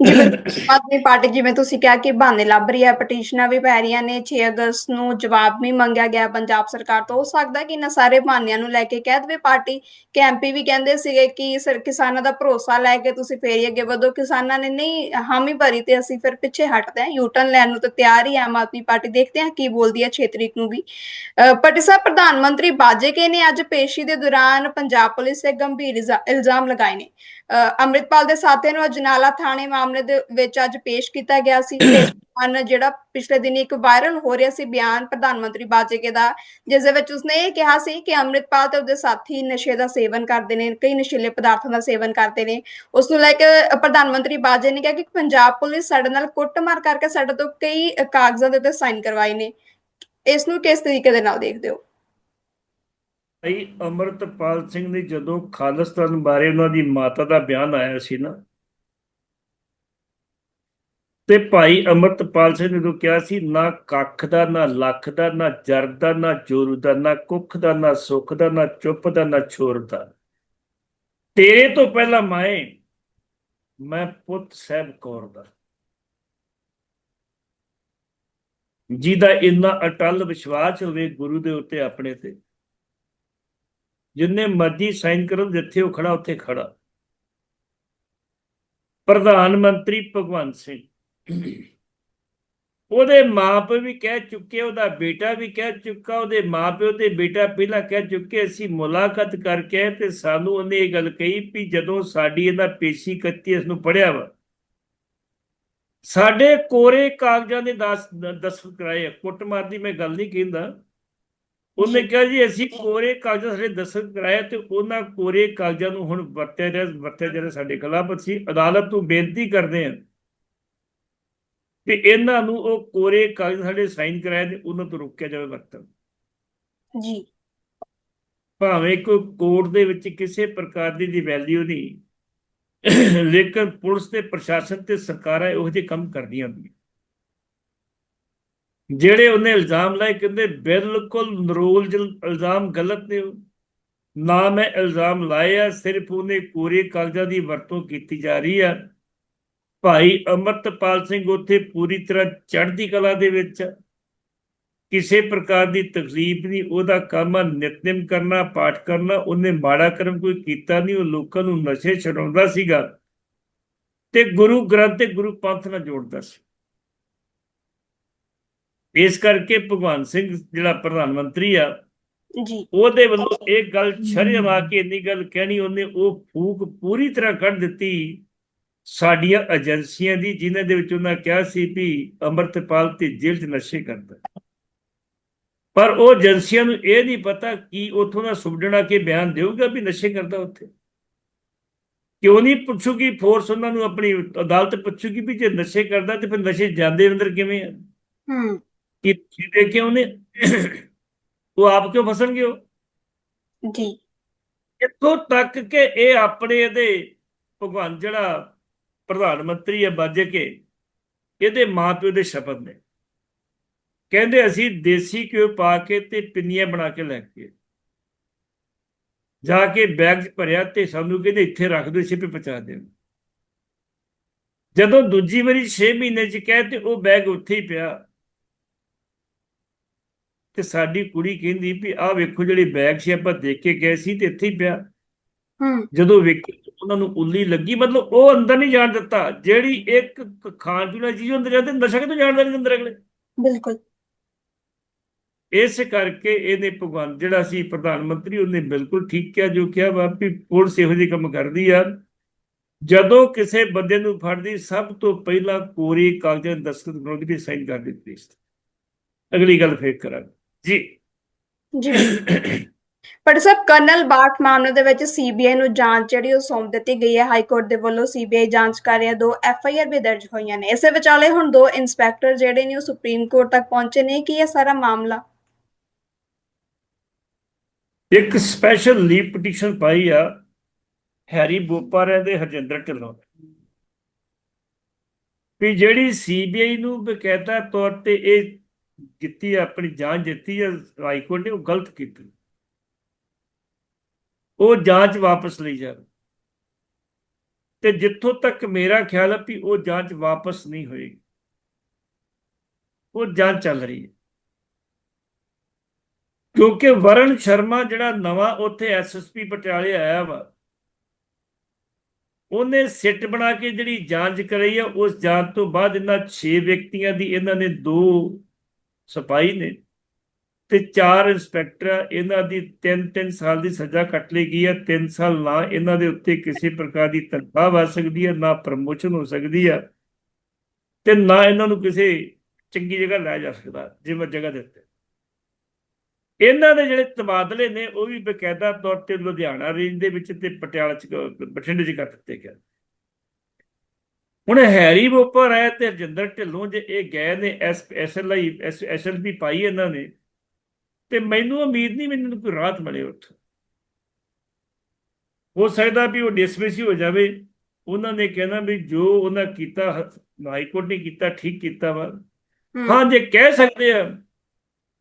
Speaker 1: ਜਿਵੇਂ ਆਦਮੀ ਪਾਰਟੀ ਜਿਵੇਂ ਤੁਸੀਂ ਕਿਹਾ ਕਿ ਬਹਾਨੇ ਲੱਭ ਰਹੀ ਹੈ ਪਟੀਸ਼ਨਾਂ ਵੀ ਪੈ ਰਹੀਆਂ ਨੇ 6 ਅਗਸਤ ਨੂੰ ਜਵਾਬ ਵੀ ਮੰਗਿਆ ਗਿਆ ਪੰਜਾਬ ਸਰਕਾਰ ਤੋਂ। ਹੋ ਸਕਦਾ ਕਿ ਇਹਨਾਂ ਸਾਰੇ ਬਹਾਨਿਆਂ ਨੂੰ ਲੈ ਕੇ ਕਹਿ ਦੇਵੇ ਪਾਰਟੀ ਕਿ ਐਮਪੀ ਵੀ ਕਹਿੰਦੇ ਸੀਗੇ ਕਿ ਸਰ ਕਿਸਾਨਾਂ ਦਾ ਭਰੋਸਾ ਲੈ ਕੇ ਤੁਸੀਂ ਫੇਰ ਹੀ ਅੱਗੇ ਵਧੋ। ਕਿਸਾਨਾਂ ਨੇ ਨਹੀਂ ਹਾਮੀ ਭਰੀ ਤੇ ਅਸੀਂ ਫਿਰ ਪਿੱਛੇ ਹਟਦੇ ਹਾਂ। ਯੂਟਰਨ ਲੈਣ ਨੂੰ ਤਾਂ ਤਿਆਰ ਹੀ ਆਮ ਆਦਮੀ ਪਾਰਟੀ। ਦੇਖਦੇ ਹਾਂ ਕੀ ਬੋਲਦੀ ਹੈ 6 ਤਰੀਕ ਨੂੰ ਵੀ। ਪਟਿ ਸਾਹਿਬ ਪ੍ਰਧਾਨ ਮੰਤਰੀ ਬਾਜੇਕੇ ਨੇ। ਅੱਜ ਪੇਸ਼ੀ ਦੇ ਦੌਰਾਨ ਪੰਜਾਬ ਪੁਲਿਸ ਤੇ ਗੰਭੀਰ ਇਲਜ਼ਾ- ਇਲਜ਼ਾਮ ਲਗਾਏ ਨੇ। ਅੰਮ੍ਰਿਤਪਾਲ ਦੇ ਸਾਥੀਆਂ ਨੂੰ ਅਜਨਾਲਾ ਥਾਣੇ ਮਾਮਲੇ ਦੇ ਵਿੱਚ ਅੱਜ ਪੇਸ਼ ਕੀਤਾ ਗਿਆ ਸੀ। ਤੇ ਇਸ ਜਿਹੜਾ ਪਿਛਲੇ ਦਿਨ ਇੱਕ ਵਾਇਰਲ ਹੋ ਰਿਹਾ ਸੀ ਬਿਆਨ ਪ੍ਰਧਾਨ ਮੰਤਰੀ ਬਾਜੇਕੇ ਦਾ, ਜਿਸ ਦੇ ਵਿੱਚ ਉਸਨੇ ਇਹ ਕਿਹਾ ਸੀ ਕਿ ਅੰਮ੍ਰਿਤਪਾਲ ਤੇ ਉਹਦੇ ਸਾਥੀ ਨਸ਼ੇ ਦਾ ਸੇਵਨ ਕਰਦੇ ਨੇ, ਕਈ ਨਸ਼ੀਲੇ ਪਦਾਰਥਾਂ ਦਾ ਸੇਵਨ ਕਰਦੇ ਨੇ। ਉਸ ਨੂੰ ਲੈ ਕੇ ਪ੍ਰਧਾਨ ਮੰਤਰੀ ਬਾਜੇ ਨੇ ਕਿਹਾ ਕਿ ਪੰਜਾਬ ਪੁਲਿਸ ਸਾਡੇ ਨਾਲ ਕੁੱਟਮਾਰ ਕਰਕੇ ਸਾਡੇ ਤੋਂ ਕਈ ਕਾਗਜ਼ਾਂ ਦੇ ਉੱਤੇ ਸਾਈਨ ਕਰਵਾਏ ਨੇ। ਇਸ ਨੂੰ ਕਿਸ ਤਰੀਕੇ ਦੇ ਨਾਲ ਦੇਖਦੇ ਹੋ?
Speaker 2: ਭਾਈ ਅਮਰਤਪਾਲ ਸਿੰਘ ਨੇ ਜਦੋਂ ਖਾਲਸਤਾਨ ਬਾਰੇ ਉਹਨਾਂ ਦੀ ਮਾਤਾ ਦਾ ਬਿਆਨ ਆਇਆ ਸੀ ਨਾ, ਤੇ ਭਾਈ ਅਮਰਤਪਾਲ ਸਿੰਘ ਨੇ ਜਦੋਂ ਕਿਹਾ ਸੀ, ਨਾ ਕੱਖ ਦਾ, ਨਾ ਲੱਖ ਦਾ, ਨਾ ਜਰ ਦਾ, ਨਾ ਜੋਰੂ ਦਾ, ਨਾ ਕੁੱਖ ਦਾ, ਨਾ ਸੁੱਖ ਦਾ, ਨਾ ਚੁੱਪ ਦਾ, ਨਾ ਛੋਰ ਦਾ, ਤੇਰੇ ਤੋਂ ਪਹਿਲਾਂ ਮਾਏ ਮੈਂ ਪੁੱਤ ਸਾਹਿਬ ਕੌਰ ਦਾ, ਜਿਹਦਾ ਇੰਨਾ ਅਟਲ ਵਿਸ਼ਵਾਸ ਹੋਵੇ ਗੁਰੂ ਦੇ ਉੱਤੇ ਆਪਣੇ ਤੇ ਜਿੰਨੇ ਮਰਜ਼ੀ ਸਾਈਨ ਕਰਨ, ਜਿੱਥੇ ਉਹ ਖੜਾ, ਉੱਥੇ ਖੜਾ। ਪ੍ਰਧਾਨ ਮੰਤਰੀ ਭਗਵੰਤ ਸਿੰਘ। ਉਹਦੇ ਮਾਪੇ ਵੀ ਕਹਿ ਚੁੱਕੇ, ਉਹਦਾ ਬੇਟਾ ਵੀ ਕਹਿ ਚੁੱਕਾ, ਉਹਦੇ ਮਾਪਿਓ ਤੇ ਬੇਟਾ ਪਹਿਲਾਂ ਕਹਿ ਚੁੱਕੇ, ਅਸੀਂ ਮੁਲਾਕਾਤ ਕਰਕੇ ਤੇ ਸਾਨੂੰ ਉਹਨੇ ਇਹ ਗੱਲ ਕਹੀ ਵੀ ਜਦੋਂ ਸਾਡੀ ਇਹਦਾ ਪੇਸ਼ੀ ਕੱਤੀ ਇਸ ਨੂੰ ਪੜਿਆ ਵਾ। ਸਾਡੇ ਕੋਰੇ ਕਾਗਜ਼ਾਂ ਦੇ ਦਸ, ਦਸਤਖਤ ਕਰਾਏ ਕੁੱਟਮਾਰ ਦੀ ਮੈਂ ਗੱਲ ਨਹੀਂ ਕਹਿੰਦਾ। ਉਹਨੇ। ਕਿਹਾ ਜੀ ਅਸੀਂ ਕੋਰੇ ਕਾਗਜ਼ਾਂ ਸਾਡੇ ਦਸਤਖਤ ਕਰਾਏ ਤੇ ਉਹਨਾਂ ਕੋਰੇ ਕਾਗਜ਼ਾਂ ਨੂੰ ਹੁਣ ਵਰਤਿਆ ਜਾ ਵਰਤਿਆ ਜਾ ਰਿਹਾ ਸਾਡੇ ਖਿਲਾਫ। ਅਸੀਂ ਅਦਾਲਤ ਨੂੰ ਬੇਨਤੀ ਕਰਦੇ ਹਾਂ ਕਿ ਇਹਨਾਂ ਨੂੰ ਉਹ ਕੋਰੇ ਕਾਗਜ਼ ਸਾਡੇ ਸਾਈਨ ਕਰਾਏ ਤੇ ਉਹਨਾਂ ਤੋਂ ਰੋਕਿਆ ਜਾਵੇ ਵਰਤਣ।
Speaker 1: ਜੀ।
Speaker 2: ਭਾਵੇਂ ਕੋਈ ਕੋਰਟ ਦੇ ਵਿੱਚ ਕਿਸੇ ਪ੍ਰਕਾਰ ਦੀ ਦੀ ਵੈਲਿਊ ਨਹੀਂ ਲੇਕਿਨ ਪੁਲਿਸ ਤੇ ਪ੍ਰਸ਼ਾਸਨ ਤੇ ਸਰਕਾਰਾਂ ਇਹੋ ਜਿਹੇ ਕੰਮ ਕਰਦੀਆਂ ਹੁੰਦੀਆਂ। ਜਿਹੜੇ ਉਹਨੇ ਇਲਜ਼ਾਮ ਲਾਏ ਕਹਿੰਦੇ ਬਿਲਕੁਲ ਨਰੋਲ ਇਲਜ਼ਾਮ ਗਲਤ ਨੇ। ਨਾ ਮੈਂ ਇਲਜ਼ਾਮ ਲਾਏ ਆ, ਸਿਰਫ ਉਹਨੇ ਕੋਰੇ ਕਾਗਜ਼ਾਂ ਦੀ ਵਰਤੋਂ ਕੀਤੀ ਜਾ ਰਹੀ ਆ। ਭਾਈ ਅਮਰਤਪਾਲ ਸਿੰਘ ਉੱਥੇ ਪੂਰੀ ਤਰ੍ਹਾਂ ਚੜ੍ਹਦੀ ਕਲਾ ਦੇ ਵਿੱਚ ਕਿਸੇ ਪ੍ਰਕਾਰ ਦੀ ਤਕਲੀਫ ਨਹੀਂ, ਉਹਦਾ ਕੰਮ ਆ ਨਿਤਨੇਮ ਕਰਨਾ, ਪਾਠ ਕਰਨਾ। ਉਹਨੇ ਮਾੜਾ ਕਰਮ ਕੋਈ ਕੀਤਾ ਨਹੀਂ, ਉਹ ਲੋਕਾਂ ਨੂੰ ਨਸ਼ੇ ਛਡਾਉਂਦਾ ਸੀਗਾ। ਤੇ ਗੁਰੂ ਗ੍ਰੰਥ ਤੇ ਗੁਰੂ ਪੰਥ ਨਾਲ ਜੋੜਦਾ ਸੀ। ਇਸ ਕਰਕੇ ਭਗਵਾਨ ਸਿੰਘ ਜਿਹੜਾ ਪ੍ਰਧਾਨ ਮੰਤਰੀ ਆ
Speaker 1: ਜੀ।
Speaker 2: ਉਹਦੇ ਵੱਲੋਂ ਇਹ ਗੱਲ ਸ਼ਰਮ ਆ ਕੇ ਇੰਨੀ ਗੱਲ ਕਹਿਣੀ ਉਹਨੇ ਉਹ ਫੂਕ ਪੂਰੀ ਤਰ੍ਹਾਂ ਕੱਢ ਦਿੱਤੀ ਸਾਡੀਆਂ ਏਜੰਸੀਆਂ ਦੀ ਜਿਨ੍ਹਾਂ ਦੇ ਵਿੱਚ ਉਹਨਾਂ ਕਿਹਾ ਸੀ ਵੀ ਅੰਮ੍ਰਿਤਪਾਲ ਤੇ ਜੇਲ੍ਹ 'ਚ ਨਸ਼ੇ ਕਰਦਾ। ਪਰ ਉਹ ਏਜੰਸੀਆਂ ਨੂੰ ਇਹ ਨਹੀਂ ਪਤਾ ਕਿ ਉਥੋਂ ਦਾ ਸੁਬਡਣਾ ਕੇ ਬਿਆਨ ਦੇਊਗਾ ਵੀ ਨਸ਼ੇ ਕਰਦਾ ਉੱਥੇ। ਕਿਉਂ ਨਹੀਂ ਪੁੱਛੂਗੀ ਫੋਰਸ ਉਹਨਾਂ ਨੂੰ ਆਪਣੀ ਅਦਾਲਤ ਪੁੱਛੂਗੀ ਵੀ ਜੇ ਨਸ਼ੇ ਕਰਦਾ ਤੇ ਫਿਰ ਨਸ਼ੇ ਜਾਂਦੇ ਅੰਦਰ ਕਿਵੇਂ ਆ?
Speaker 1: ਹੂੰ।
Speaker 2: ਕਿ ਜਿਹਦੇ ਕਿਉਂ ਨੇ ਉਹ ਆਪ ਕਿਉਂ ਫਸਣਗੇ ਉਹ
Speaker 1: ਜੀ
Speaker 2: ਇੱਥੋਂ ਤੱਕ ਕਿ ਇਹ ਆਪਣੇ ਇਹਦੇ ਭਗਵਾਨ ਜਿਹੜਾ ਪ੍ਰਧਾਨ ਮੰਤਰੀ ਹੈ ਬਾਜੇ ਕੇ ਇਹਦੇ ਮਾਪਿਓ ਦੇ ਸ਼ਬਦ ਨੇ ਕਹਿੰਦੇ ਅਸੀਂ ਦੇਸੀ ਘਿਓ ਪਾ ਕੇ ਤੇ ਪਿੰਨੀਆਂ ਬਣਾ ਕੇ ਲੈ ਕੇ ਜਾ ਕੇ ਬੈਗ ਭਰਿਆ ਤੇ ਸਾਨੂੰ ਕਹਿੰਦੇ ਇੱਥੇ ਰੱਖ ਦਿਓ ਛਿਪੇ ਪਹੁੰਚਾ ਦਿਓ ਜਦੋਂ ਦੂਜੀ ਵਾਰੀ 6 ਮਹੀਨੇ 'ਚ ਕਹੇ ਤੇ ਉਹ ਬੈਗ ਉੱਥੇ ਹੀ ਪਿਆ ਤੇ ਸਾਡੀ ਕੁੜੀ ਕਹਿੰਦੀ ਵੀ ਆਹ ਵੇਖੋ ਜਿਹੜੇ ਬੈਗ ਸੀ ਆਪਾਂ ਦੇਖ ਕੇ ਗਏ ਸੀ ਤੇ ਇੱਥੇ ਹੀ ਪਿਆ।
Speaker 1: ਹੂੰ।
Speaker 2: ਜਦੋਂ ਵੇਖੀ ਉਹਨਾਂ ਨੂੰ ਉੱਲੀ ਲੱਗੀ ਮਤਲਬ ਉਹ ਅੰਦਰ ਨਹੀਂ ਜਾਣ ਦਿੱਤਾ। ਜਿਹੜੀ ਇੱਕ ਖਾਣ ਪੀਣ ਵਾਲੀ ਚੀਜ਼ ਅੰਦਰ ਜਾਂਦੇ ਨਸ਼ਾ ਕਿਤੋਂ ਜਾਣਦਾ ਨਹੀਂ ਅੰਦਰ ਅਗਲੇ?
Speaker 1: ਬਿਲਕੁਲ।
Speaker 2: ਇਸ ਕਰਕੇ ਇਹਨੇ ਭਗਵਾਨ ਜਿਹੜਾ ਸੀ ਪ੍ਰਧਾਨ ਮੰਤਰੀ ਉਹਨੇ ਬਿਲਕੁਲ ਠੀਕ ਕਿਹਾ ਜੋ ਕਿਹਾ ਵਾ ਵੀ ਪੁਲਿਸ ਇਹੋ ਜਿਹੇ ਕੰਮ ਕਰਦੀ ਆ। ਜਦੋਂ ਕਿਸੇ ਬੰਦੇ ਨੂੰ ਫੜਦੀ ਸਭ ਤੋਂ ਪਹਿਲਾਂ ਕੋਰੀ ਕਾਗਜ਼ਾਂ ਤੇ ਦਸਤਖਤ ਕਰਾਉਂਦੀ ਵੀ ਸਾਈਨ ਕਰ ਦਿੱਤੀ। ਅਗਲੀ ਗੱਲ ਫੇਰ ਕਰਾਂਗੇ। ਜੀ।
Speaker 1: ਜੀ। ਪਰ ਸਰ ਕਰਨਲ ਬਾਠ ਮਾਮਲੇ ਦੇ ਵਿੱਚ ਸੀਬੀਆਈ ਨੂੰ ਜਾਂਚ ਜਿਹੜੀ ਉਹ ਸੌਂਪ ਦਿੱਤੀ ਗਈ ਹੈ ਹਾਈ ਕੋਰਟ ਦੇ ਵੱਲੋਂ ਸੀਬੀਆਈ ਜਾਂਚ ਕਰ ਰਿਹਾ ਦੋ ਐਫ ਆਈ ਆਰ ਵੀ ਦਰਜ ਹੋਈਆਂ ਨੇ। ਇਸੇ ਵਿਚਾਲੇ ਹੁਣ ਦੋ ਇਨਸਪੈਕਟਰ ਜਿਹੜੇ ਨੇ ਉਹ ਸੁਪਰੀਮ ਕੋਰਟ ਤੱਕ ਪਹੁੰਚੇ ਨੇ। ਕਿ ਇਹ ਸਾਰਾ ਮਾਮਲਾ?
Speaker 2: ਇੱਕ ਸਪੈਸ਼ਲ ਲੀਵ ਪਟੀਸ਼ਨ ਪਾਈ ਆ ਹੈਰੀ ਬੋਪਾਰੇ ਦੇ ਹਰਜਿੰਦਰ ਢਿੱਲੋਂ। ਵੀ ਜਿਹੜੀ ਸੀਬੀਆਈ ਨੂੰ ਬਕਾਇਦਾ ਤੌਰ ਤੇ ਇਹ ਕੀਤੀ ਆ, ਆਪਣੀ ਜਾਂਚ ਦਿੱਤੀ ਆ ਹਾਈ ਕੋਰਟ ਨੇ ਉਹ ਗਲਤ ਕੀਤੀ। ਉਹ ਜਾਂਚ ਵਾਪਸ ਲਈ ਜਾਵੇ ਤੇ ਜਿੱਥੋਂ ਤੱਕ ਮੇਰਾ ਖਿਆਲ ਹੈ ਵੀ ਉਹ ਜਾਂਚ ਵਾਪਸ ਨਹੀਂ ਹੋਏਗੀ। ਉਹ ਜਾਂਚ ਚੱਲ ਰਹੀ ਹੈ। ਕਿਉਂਕਿ ਵਰਨ ਸ਼ਰਮਾ ਜਿਹੜਾ ਨਵਾਂ ਉੱਥੇ ਐਸਐਸਪੀ ਪਟਿਆਲੇ ਆਇਆ ਵਾ ਉਹਨੇ ਸਿੱਟ ਬਣਾ ਕੇ ਜਿਹੜੀ ਜਾਂਚ ਕਰਾਈ ਆ ਉਸ ਜਾਂਚ ਤੋਂ ਬਾਅਦ ਇਹਨਾਂ 6 ਵਿਅਕਤੀਆਂ ਦੀ ਇਹਨਾਂ ਨੇ ਦੋ ਸਿਪਾਹੀ ਨੇ। ਤੇ ਚਾਰ ਇੰਸਪੈਕਟਰ ਇਹਨਾਂ ਦੀ 3-3 ਸਾਲ ਦੀ ਸਜ਼ਾ ਕੱਟ ਲਈ ਗਈ ਹੈ 3 ਸਾਲ ਨਾ ਇਹਨਾਂ ਦੇ ਉੱਤੇ ਕਿਸੇ ਪ੍ਰਕਾਰ ਦੀ ਤਨਖਾਹ ਵੱਧ ਸਕਦੀ ਹੈ ਨਾ ਪ੍ਰਮੋਸ਼ਨ ਹੋ ਸਕਦੀ ਹੈ ਤੇ ਨਾ ਇਹਨਾਂ ਨੂੰ ਕਿਸੇ ਚੰਗੀ ਜਗ੍ਹਾ ਲੈ ਜਾ ਸਕਦਾ, ਜਿਵੇਂ ਜਗ੍ਹਾ ਦੇ ਉੱਤੇ। ਇਹਨਾਂ ਦੇ ਜਿਹੜੇ ਤਬਾਦਲੇ ਨੇ, ਉਹ ਵੀ ਬਕਾਇਦਾ ਤੌਰ ਤੇ ਲੁਧਿਆਣਾ ਰੇਂਜ ਦੇ ਵਿੱਚ ਤੇ ਪਟਿਆਲਾ ਚ, ਬਠਿੰਡੇ ਚ ਕਰ ਦਿੱਤੇ ਗਏ। ਹੁਣ ਹੈਰੀ ਬੋਪਰ ਆਇਆ ਤੇ ਰਜਿੰਦਰ ਢਿੱਲੋਂ ਜੇ ਇਹ ਗਏ ਨੇ ਐਸ ਐਸਐਲਆਈ ਐਸਐਲਪੀ ਪਾਈ ਇਹਨਾਂ ਨੇ ਤੇ ਮੈਨੂੰ ਉਮੀਦ ਨਹੀਂ ਮੈਨੂੰ ਕੋਈ ਰਾਹਤ ਮਿਲੇ ਉੱਥੇ। ਹੋ ਸਕਦਾ ਵੀ ਉਹ ਡਿਸਮਿਸ ਹੀ ਹੋ ਜਾਵੇ। ਉਹਨਾਂ ਨੇ ਕਹਿਣਾ ਵੀ ਜੋ ਉਹਨਾਂ ਕੀਤਾ ਹਾਈ ਕੋਰਟ ਨੇ ਕੀਤਾ ਠੀਕ ਕੀਤਾ ਵਾ।
Speaker 1: ਹੂੰ,
Speaker 2: ਹਾਂ ਜੇ ਕਹਿ ਸਕਦੇ ਆ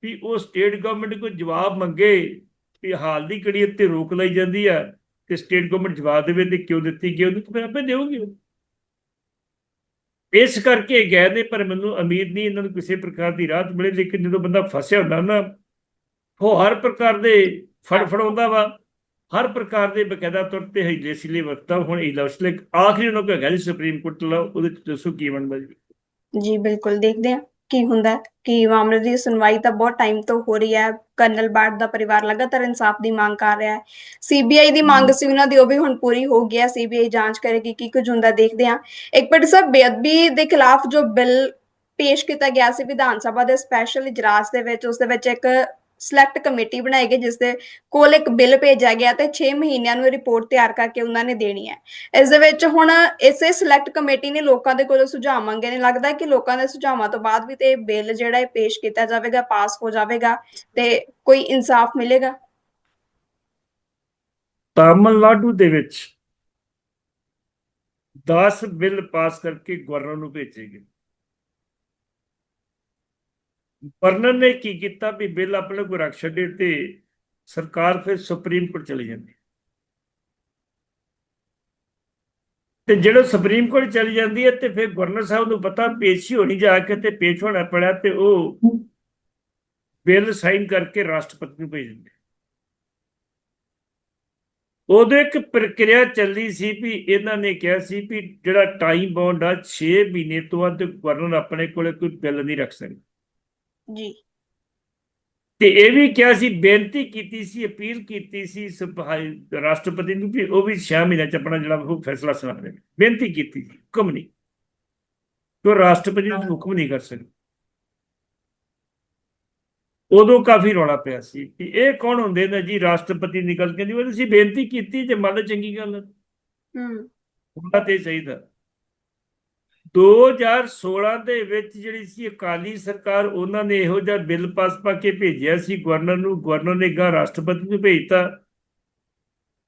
Speaker 2: ਵੀ ਉਹ ਸਟੇਟ ਗਵਰਨਮੈਂਟ ਕੋਈ ਜਵਾਬ ਮੰਗੇ ਵੀ ਹਾਲ ਦੀ ਘੜੀ ਉੱਤੇ ਰੋਕ ਲਈ ਜਾਂਦੀ ਆ ਤੇ ਸਟੇਟ ਗਵਰਨਮੈਂਟ ਜਵਾਬ ਦੇਵੇ ਤੇ ਕਿਉਂ ਦਿੱਤੀ ਗਈ ਉਹਨੂੰ ਤਾਂ ਫਿਰ ਆਪੇ ਦੇਊਗੀ। ਇਸ ਕਰਕੇ ਗਏ ਨੇ ਪਰ ਮੈਨੂੰ ਉਮੀਦ ਨਹੀਂ ਇਹਨਾਂ ਨੂੰ ਕਿਸੇ ਪ੍ਰਕਾਰ ਦੀ ਰਾਹਤ ਮਿਲੇ। ਲੇਕਿਨ ਜਦੋਂ ਬੰਦਾ ਫਸਿਆ ਹੁੰਦਾ ਨਾ ਉਹ ਹਰ ਪ੍ਰਕਾਰ ਦੇ ਫੜ ਫੜਾਉਂਦਾ ਵਾ ਹਰ ਪ੍ਰਕਾਰ ਦੇ ਬਕਾਇਦਾ ਤੌਰ ਤੇ ਹੀਲੇ ਸਿਲੇ ਵਰਤਾ ਹੁਣ। ਉਸਲੇ ਆਖਰੀ ਉਹਨਾਂ ਕੋ ਹੈਗਾ ਜੀ ਸੁਪਰੀਮ ਕੋਰਟ ਲਾ ਉਹਦੇ ਦੱਸੋ ਕੀ ਬਣਦਾ ਜੀ?
Speaker 1: ਜੀ ਬਿਲਕੁਲ ਦੇਖਦੇ ਹਾਂ। ਕੀ ਹੁੰਦਾ ਕਿ ਮਾਮਲੇ ਦੀ ਸੁਣਵਾਈ ਤਾਂ ਬਹੁਤ ਟਾਈਮ ਤੋਂ ਹੋ ਰਹੀ ਹੈ ਕਰਨਲ ਬਾਠ ਦਾ ਪਰਿਵਾਰ ਲਗਾਤਾਰ ਇਨਸਾਫ ਦੀ ਮੰਗ ਕਰ ਰਿਹਾ ਹੈ। ਸੀਬੀਆਈ ਦੀ ਮੰਗ ਸੀ ਉਹਨਾਂ ਦੀ ਉਹ ਵੀ ਹੁਣ ਪੂਰੀ ਹੋ ਗਈ ਹੈ। ਸੀਬੀਆਈ ਜਾਂਚ ਕਰੇਗੀ ਕੀ ਕੁਝ ਹੁੰਦਾ ਦੇਖਦੇ ਹਾਂ। ਇੱਕ ਪਟ ਸਾਹਿਬ ਬੇਅਦਬੀ ਦੇ ਖਿਲਾਫ ਜੋ ਬਿੱਲ ਪੇਸ਼ ਕੀਤਾ ਗਿਆ ਸੀ ਵਿਧਾਨ ਸਭਾ ਦੇ ਸਪੈਸ਼ਲ ਇਜਲਾਸ ਦੇ ਵਿੱਚ ਉਸ ਦੇ ਵਿੱਚ ਇੱਕ ਸਿਲੈਕਟ ਕਮੇਟੀ ਬਣਾਈ ਗਈ ਜਿਸ ਦੇ ਕੋਲ ਇੱਕ ਬਿੱਲ ਭੇਜਿਆ ਗਿਆ ਤੇ 6 ਮਹੀਨਿਆਂ ਨੂੰ ਰਿਪੋਰਟ ਤਿਆਰ ਕਰਕੇ ਉਹਨਾਂ ਨੇ ਦੇਣੀ ਹੈ। ਇਸ ਦੇ ਵਿੱਚ ਹੁਣ ਇਸੇ ਸਿਲੈਕਟ ਕਮੇਟੀ ਨੇ ਲੋਕਾਂ ਦੇ ਕੋਲੋਂ ਸੁਝਾਅ ਮੰਗੇ ਨੇ। ਲੱਗਦਾ ਕਿ ਲੋਕਾਂ ਦੇ ਸੁਝਾਵਾਂ ਤੋਂ ਬਾਅਦ ਵੀ ਤੇ ਇਹ ਬਿੱਲ ਜਿਹੜਾ ਹੈ ਪੇਸ਼ ਕੀਤਾ ਜਾਵੇਗਾ, ਪਾਸ ਹੋ ਜਾਵੇਗਾ ਤੇ ਕੋਈ ਇਨਸਾਫ ਮਿਲੇਗਾ?
Speaker 2: ਤਾਮਿਲਨਾਡੂ ਦੇ ਵਿੱਚ 10 ਬਿੱਲ ਪਾਸ ਕਰਕੇ ਗਵਰਨਰ ਨੂੰ ਭੇਜੇ ਗਏ। ਗਵਰਨਰ ਨੇ ਕੀ ਕੀਤਾ ਵੀ ਬਿੱਲ ਆਪਣੇ ਕੋਲ ਰੱਖ ਛੱਡੇ ਤੇ ਸਰਕਾਰ ਫਿਰ ਸੁਪਰੀਮ ਕੋਰਟ ਚਲੀ ਜਾਂਦੀ ਤੇ ਜਦੋਂ ਸੁਪਰੀਮ ਕੋਰਟ ਚਲੀ ਜਾਂਦੀ ਹੈ ਤੇ ਫਿਰ ਗਵਰਨਰ ਸਾਹਿਬ ਨੂੰ ਪਤਾ ਪੇਸ਼ੀ ਹੋਣੀ ਜਾ ਕੇ ਤੇ ਪੇਸ਼ ਹੋਣਾ ਪੜਿਆ ਤੇ ਉਹ ਬਿੱਲ ਸਾਈਨ ਕਰਕੇ ਰਾਸ਼ਟਰਪਤੀ ਨੂੰ ਭੇਜ ਦਿੰਦੇ। ਉਦੋਂ ਇੱਕ ਪ੍ਰਕਿਰਿਆ ਚੱਲੀ ਸੀ ਵੀ ਇਹਨਾਂ ਨੇ ਕਿਹਾ ਸੀ ਵੀ ਜਿਹੜਾ ਟਾਈਮ ਬੌਂਡ ਆ 6 ਮਹੀਨੇ ਤੋਂ ਵੱਧ ਗਵਰਨਰ ਆਪਣੇ ਕੋਲੇ ਕੋਈ ਬਿੱਲ ਨਹੀਂ ਰੱਖ ਸਕਦਾ।
Speaker 1: ਜੀ।
Speaker 2: ਤੇ ਇਹ ਵੀ ਕਿਹਾ ਸੀ ਬੇਨਤੀ ਕੀਤੀ ਸੀ ਅਪੀਲ ਕੀਤੀ ਸੀ ਸਭਾਈ ਰਾਸ਼ਟਰਪਤੀ ਨੂੰ ਵੀ ਉਹ ਵੀ 6 ਮਹੀਨਿਆਂ ਚ ਆਪਣਾ ਜਿਹੜਾ ਉਹ ਫੈਸਲਾ ਸੁਣਾ ਦੇਣ ਬੇਨਤੀ ਕੀਤੀ ਸੀ ਹੁਕਮ ਨਹੀਂ। ਕਿ ਰਾਸ਼ਟਰਪਤੀ ਨੂੰ ਹੁਕਮ ਨਹੀਂ ਕਰ ਸਕਦੇ। ਉਦੋਂ ਕਾਫੀ ਰੌਲਾ ਪਿਆ ਸੀ ਕਿ ਇਹ ਕੌਣ ਹੁੰਦੇ ਨੇ ਜੀ ਰਾਸ਼ਟਰਪਤੀ ਨਿਕਲ ਕੇ ਜੀ ਉਹ ਤੁਸੀਂ ਬੇਨਤੀ ਕੀਤੀ ਜੇ ਮੰਨ ਲਓ ਚੰਗੀ ਗੱਲ ਹੈ।
Speaker 1: ਹੂੰ।
Speaker 2: ਹੋਣਾ ਤੇ ਚਾਹੀਦਾ। 2016 ਦੇ ਵਿੱਚ ਜਿਹੜੀ ਸੀ ਅਕਾਲੀ ਸਰਕਾਰ, ਉਹਨਾਂ ਨੇ ਇਹੋ ਜਿਹਾ ਬਿੱਲ ਪਾਸ ਪਾ ਕੇ ਭੇਜਿਆ ਸੀ। ਗਵਰਨਰ ਨੂੰ, ਗਵਰਨਰ ਨੇ ਗਾ ਰਾਸ਼ਟਰਪਤੀ ਨੂੰ ਭੇਜਤਾ।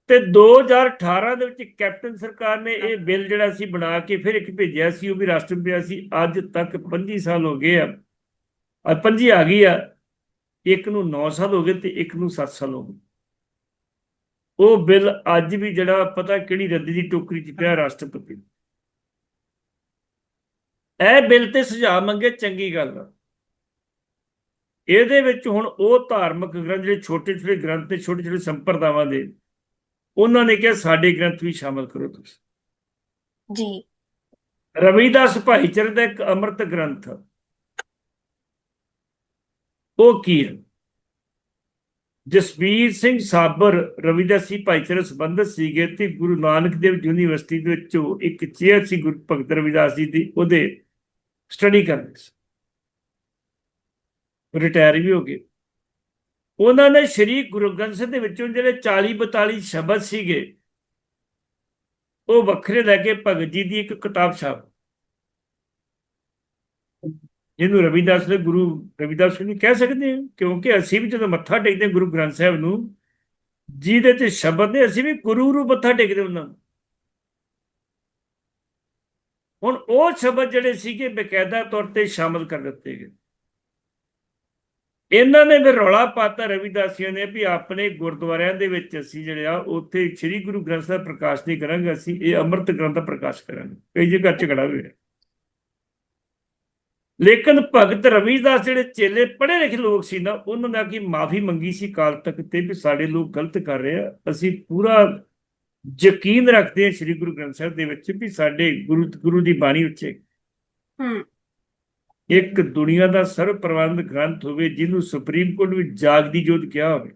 Speaker 2: ਤੇ 2018 ਦੇ ਵਿੱਚ ਕੈਪਟਨ ਸਰਕਾਰ ਨੇ ਇਹ ਬਿੱਲ ਜਿਹੜਾ ਸੀ ਬਣਾ ਕੇ ਫਿਰ ਇੱਕ ਭੇਜਿਆ ਸੀ, ਉਹ ਵੀ ਰਾਸ਼ਟਰਪਤੀ ਸੀ। ਅੱਜ ਤੱਕ 25 ਸਾਲ ਹੋ ਗਏ ਆ। ਅੱਜ 25 ਆ ਗਈ ਆ। ਇੱਕ ਨੂੰ 9 ਸਾਲ ਹੋ ਗਏ ਤੇ ਇੱਕ ਨੂੰ 7 ਸਾਲ ਹੋ ਗਏ। ਉਹ ਬਿੱਲ ਅੱਜ ਵੀ ਜਿਹੜਾ ਪਤਾ ਕਿਹੜੀ ਰੱਦੀ ਦੀ ਟੋਕਰੀ 'ਚ ਪਿਆ ਰਾਸ਼ਟਰਪਤੀ ਇਹ ਬਿੱਲ ਤੇ ਸੁਝਾਅ ਮੰਗੇ ਚੰਗੀ ਗੱਲ। ਆ ਇਹਦੇ ਵਿੱਚ ਹੁਣ ਉਹ ਧਾਰਮਿਕ ਗ੍ਰੰਥ ਜਿਹੜੇ ਛੋਟੇ ਛੋਟੇ ਗ੍ਰੰਥ ਤੇ ਛੋਟੇ ਛੋਟੇ ਸੰਪਰਦਾਵਾਂ ਦੇ ਉਹਨਾਂ ਨੇ ਕਿਹਾ ਸਾਡੇ ਗ੍ਰੰਥ ਵੀ ਸ਼ਾਮਲ ਕਰੋ ਤੁਸੀਂ।
Speaker 1: ਜੀ।
Speaker 2: ਰਵਿਦਾਸ ਭਾਈਚਾਰੇ ਦਾ ਇੱਕ ਅੰਮ੍ਰਿਤ ਗ੍ਰੰਥ। ਉਹ ਕੀ ਹੈ? ਜਸਵੀਰ ਸਿੰਘ ਸਾਬਰ ਰਵਿਦਾਸੀ ਭਾਈਚਾਰੇ ਸੰਬੰਧਿਤ ਸੀਗੇ ਤੇ ਗੁਰੂ ਨਾਨਕ ਦੇਵ ਯੂਨੀਵਰਸਿਟੀ ਦੇ ਵਿੱਚੋਂ ਇੱਕ ਚੇਅਰ ਸੀ ਗੁਰੂ ਭਗਤ ਰਵਿਦਾਸ ਜੀ ਦੀ ਉਹਦੇ ਸਟੱਡੀ ਕਰਦੇ ਸੀ। ਰਿਟਾਇਰ ਵੀ ਹੋ ਗਏ। ਉਹਨਾਂ ਨੇ ਸ਼੍ਰੀ ਗੁਰੂ ਗ੍ਰੰਥ ਸਾਹਿਬ ਦੇ ਵਿੱਚੋਂ ਜਿਹੜੇ 40 42 ਸ਼ਬਦ ਸੀਗੇ, ਉਹ ਵੱਖਰੇ ਲੈ ਕੇ ਭਗਤ ਜੀ ਦੀ ਇੱਕ ਕਿਤਾਬ ਛਾਪ। ਜਿਹਨੂੰ ਰਵਿਦਾਸ ਨੇ ਗੁਰੂ ਰਵਿਦਾਸ ਨੂੰ ਕਹਿ ਸਕਦੇ ਹਾਂ, ਕਿਉਂਕਿ ਅਸੀਂ ਵੀ ਜਦੋਂ ਮੱਥਾ ਟੇਕਦੇ ਹਾਂ ਗੁਰੂ ਗ੍ਰੰਥ ਸਾਹਿਬ ਨੂੰ, ਜਿਹਦੇ ਤੇ ਸ਼ਬਦ ਨੇ, ਅਸੀਂ ਵੀ ਗੁਰੂ ਨੂੰ ਮੱਥਾ ਟੇਕਦੇ ਉਹਨਾਂ ਨੂੰ। ਹੁਣ ਉਹ ਸ਼ਬਦ ਜਿਹੜੇ ਸੀਗੇ ਬਕਾਇਦਾ ਤੌਰ ਤੇ ਸ਼ਾਮਲ ਕਰ ਦਿੱਤੇ ਗਏ। ਇਹਨਾਂ ਨੇ ਫਿਰ ਰੌਲਾ ਪਾਤਾ ਰਵਿਦਾਸੀਆਂ ਨੇ ਵੀ ਆਪਣੇ ਗੁਰਦੁਆਰਿਆਂ ਦੇ ਵਿੱਚ ਅਸੀਂ ਜਿਹੜੇ ਆ, ਉੱਥੇ ਸ੍ਰੀ ਗੁਰੂ ਗ੍ਰੰਥ ਸਾਹਿਬ ਪ੍ਰਕਾਸ਼ ਨਹੀਂ ਕਰਾਂਗੇ, ਅਸੀਂ ਇਹ ਅੰਮ੍ਰਿਤ ਗ੍ਰੰਥ ਦਾ ਪ੍ਰਕਾਸ਼ ਕਰਾਂਗੇ। ਕਈ ਜਗ੍ਹਾ ਝਗੜਾ ਹੋਇਆ ਲੇਕਿਨ ਭਗਤ ਰਵਿਦਾਸ ਜਿਹੜੇ ਚੇਲੇ ਪੜ੍ਹੇ ਲਿਖੇ ਲੋਕ ਸੀ ਨਾ, ਉਹਨਾਂ ਨੇ ਆ ਕੇ ਮਾਫੀ ਮੰਗੀ ਸੀ ਕਾਲ ਤੱਕ ਤੇ ਵੀ ਸਾਡੇ ਲੋਕ ਗਲਤ ਕਰ ਰਹੇ ਆ, ਅਸੀਂ ਪੂਰਾ ਯਕੀਨ ਰੱਖਦੇ ਹਾਂ ਸ੍ਰੀ ਗੁਰੂ ਗ੍ਰੰਥ ਸਾਹਿਬ ਦੇ ਵਿੱਚ ਵੀ ਸਾਡੇ ਗੁਰੂ ਗੁਰੂ ਦੀ ਬਾਣੀ ਉੱਚੇ
Speaker 1: ਹੂੰ।
Speaker 2: ਇੱਕ ਦੁਨੀਆ ਦਾ ਸਰਵ ਪ੍ਰਬੰਧ ਗ੍ਰੰਥ ਹੋਵੇ ਜਿਹਨੂੰ ਸੁਪਰੀਮ ਕੋਰਟ ਵਿੱਚ ਜਾਗਦੀ ਜੋਤ ਕਿਹਾ ਹੋਵੇ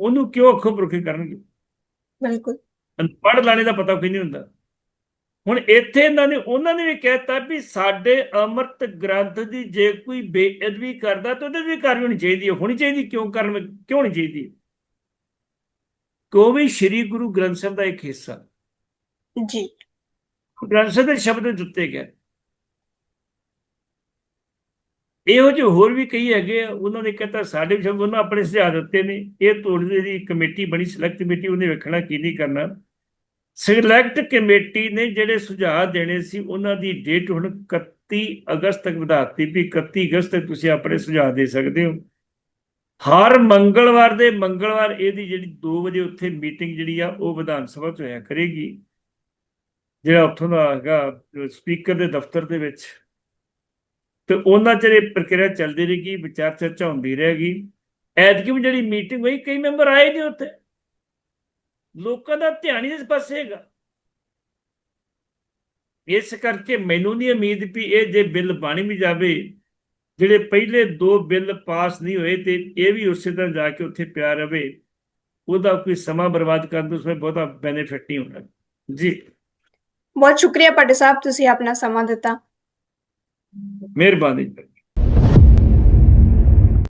Speaker 2: ਉਹਨੂੰ ਕਿਉਂ ਅੱਖੋਂ ਪਰੋਖੇ ਕਰਨਗੇ?
Speaker 1: ਬਿਲਕੁਲ।
Speaker 2: ਅਨਪੜ੍ਹ ਲਾਣੇ ਦਾ ਪਤਾ ਕੋਈ ਨਹੀਂ ਹੁੰਦਾ। ਹੁਣ ਇੱਥੇ ਇਹਨਾਂ ਨੇ ਉਹਨਾਂ ਨੇ ਵੀ ਕਹਿਤਾ ਵੀ ਸਾਡੇ ਅੰਮ੍ਰਿਤ ਗ੍ਰੰਥ ਦੀ ਜੇ ਕੋਈ ਬੇਅਦਬੀ ਕਰਦਾ ਤਾਂ ਉਹਦੇ ਵੀ ਕਾਰਵਾਈ ਹੋਣੀ ਚਾਹੀਦੀ ਹੈ। ਹੋਣੀ ਚਾਹੀਦੀ ਕਿਉਂ ਕਰਨ ਕਿਉਂ ਨਹੀਂ ਚਾਹੀਦੀ ਕਿਉਂ ਵੀ ਸ੍ਰੀ ਗੁਰੂ ਗ੍ਰੰਥ ਸਾਹਿਬ ਦਾ ਇੱਕ ਹਿੱਸਾ।
Speaker 1: ਜੀ।
Speaker 2: ਗ੍ਰੰਥ ਸਾਹਿਬ ਦੇ ਸ਼ਬਦ ਦਿੱਤੇ ਗਏ। ਇਹੋ ਜਿਹੇ ਹੋਰ ਵੀ ਕਈ ਹੈਗੇ ਆ ਉਹਨਾਂ ਨੇ ਕਹਤਾ ਸਾਡੇ ਸ਼ਬਦ ਉਹਨਾਂ ਆਪਣੇ ਸੁਝਾਅ ਦਿੱਤੇ ਨੇ। ਇਹ ਤੋੜਦੇ ਦੀ ਕਮੇਟੀ ਬਣੀ ਸਿਲੈਕਟ ਕਮੇਟੀ ਉਹਨੇ ਵੇਖਣਾ ਕੀ ਨਹੀਂ ਕਰਨਾ। ਸਿਲੈਕਟ ਕਮੇਟੀ ਨੇ ਜਿਹੜੇ ਸੁਝਾਅ ਦੇਣੇ ਸੀ ਉਹਨਾਂ ਦੀ ਡੇਟ ਹੁਣ 31 ਅਗਸਤ ਤੱਕ ਵਧਾਤੀ ਵੀ 31 ਅਗਸਤ ਤੱਕ ਤੁਸੀਂ ਆਪਣੇ ਸੁਝਾਅ ਦੇ ਸਕਦੇ ਹੋ। ਹਰ ਮੰਗਲਵਾਰ ਦੇ ਮੰਗਲਵਾਰ ਇਹਦੀ ਜਿਹੜੀ 2 ਵਜੇ ਉੱਥੇ ਮੀਟਿੰਗ ਜਿਹੜੀ ਆ, ਉਹ ਵਿਧਾਨ ਸਭਾ 'ਚ ਹੋਇਆ ਕਰੇਗੀ। ਜਿਹੜਾ ਉੱਥੋਂ ਦਾ ਹੈਗਾ ਸਪੀਕਰ ਦੇ ਦਫ਼ਤਰ ਦੇ ਵਿੱਚ। ਤੇ ਉਹਨਾਂ ਚਿਰ ਇਹ ਪ੍ਰਕਿਰਿਆ ਚੱਲਦੀ ਰਹੇਗੀ, ਵਿਚਾਰ ਚਰਚਾ ਹੁੰਦੀ ਰਹੇਗੀ। ਐਤਕੀ ਵੀ ਜਿਹੜੀ ਮੀਟਿੰਗ ਹੋਈ, ਕਈ ਮੈਂਬਰ ਆਏ ਨੇ ਉੱਥੇ। ਲੋਕਾਂ ਦਾ ਧਿਆਨ ਹੀ ਇਸ ਪਾਸੇ ਹੈਗਾ। ਇਸ ਕਰਕੇ ਮੈਨੂੰ ਨਹੀਂ ਉਮੀਦ ਵੀ ਇਹ ਜੇ ਬਿੱਲ ਬਣ ਵੀ ਜਾਵੇ ਜਿਹੜੇ ਪਹਿਲੇ ਦੋ ਬਿੱਲ ਪਾਸ ਨਹੀਂ ਹੋਏ ਤੇ ਇਹ ਵੀ ਉਸੇ ਤਰ੍ਹਾਂ ਜਾ ਕੇ ਉੱਥੇ ਪਿਆ ਰਵੇ ਉਹਦਾ ਕੋਈ ਸਮਾਂ ਬਰਬਾਦ ਕਰਨ ਤੋਂ ਉਸमें ਬਹੁਤਾ ਬੈਨੀਫਿਟ ਨਹੀਂ ਹੋਣਾ। ਜੀ।
Speaker 1: ਬਹੁਤ ਸ਼ੁਕਰੀਆ ਪਾਟੇ ਸਾਹਿਬ ਤੁਸੀਂ ਆਪਣਾ ਸਮਾਂ ਦਿੱਤਾ।
Speaker 2: ਮਿਹਰਬਾਨੀ।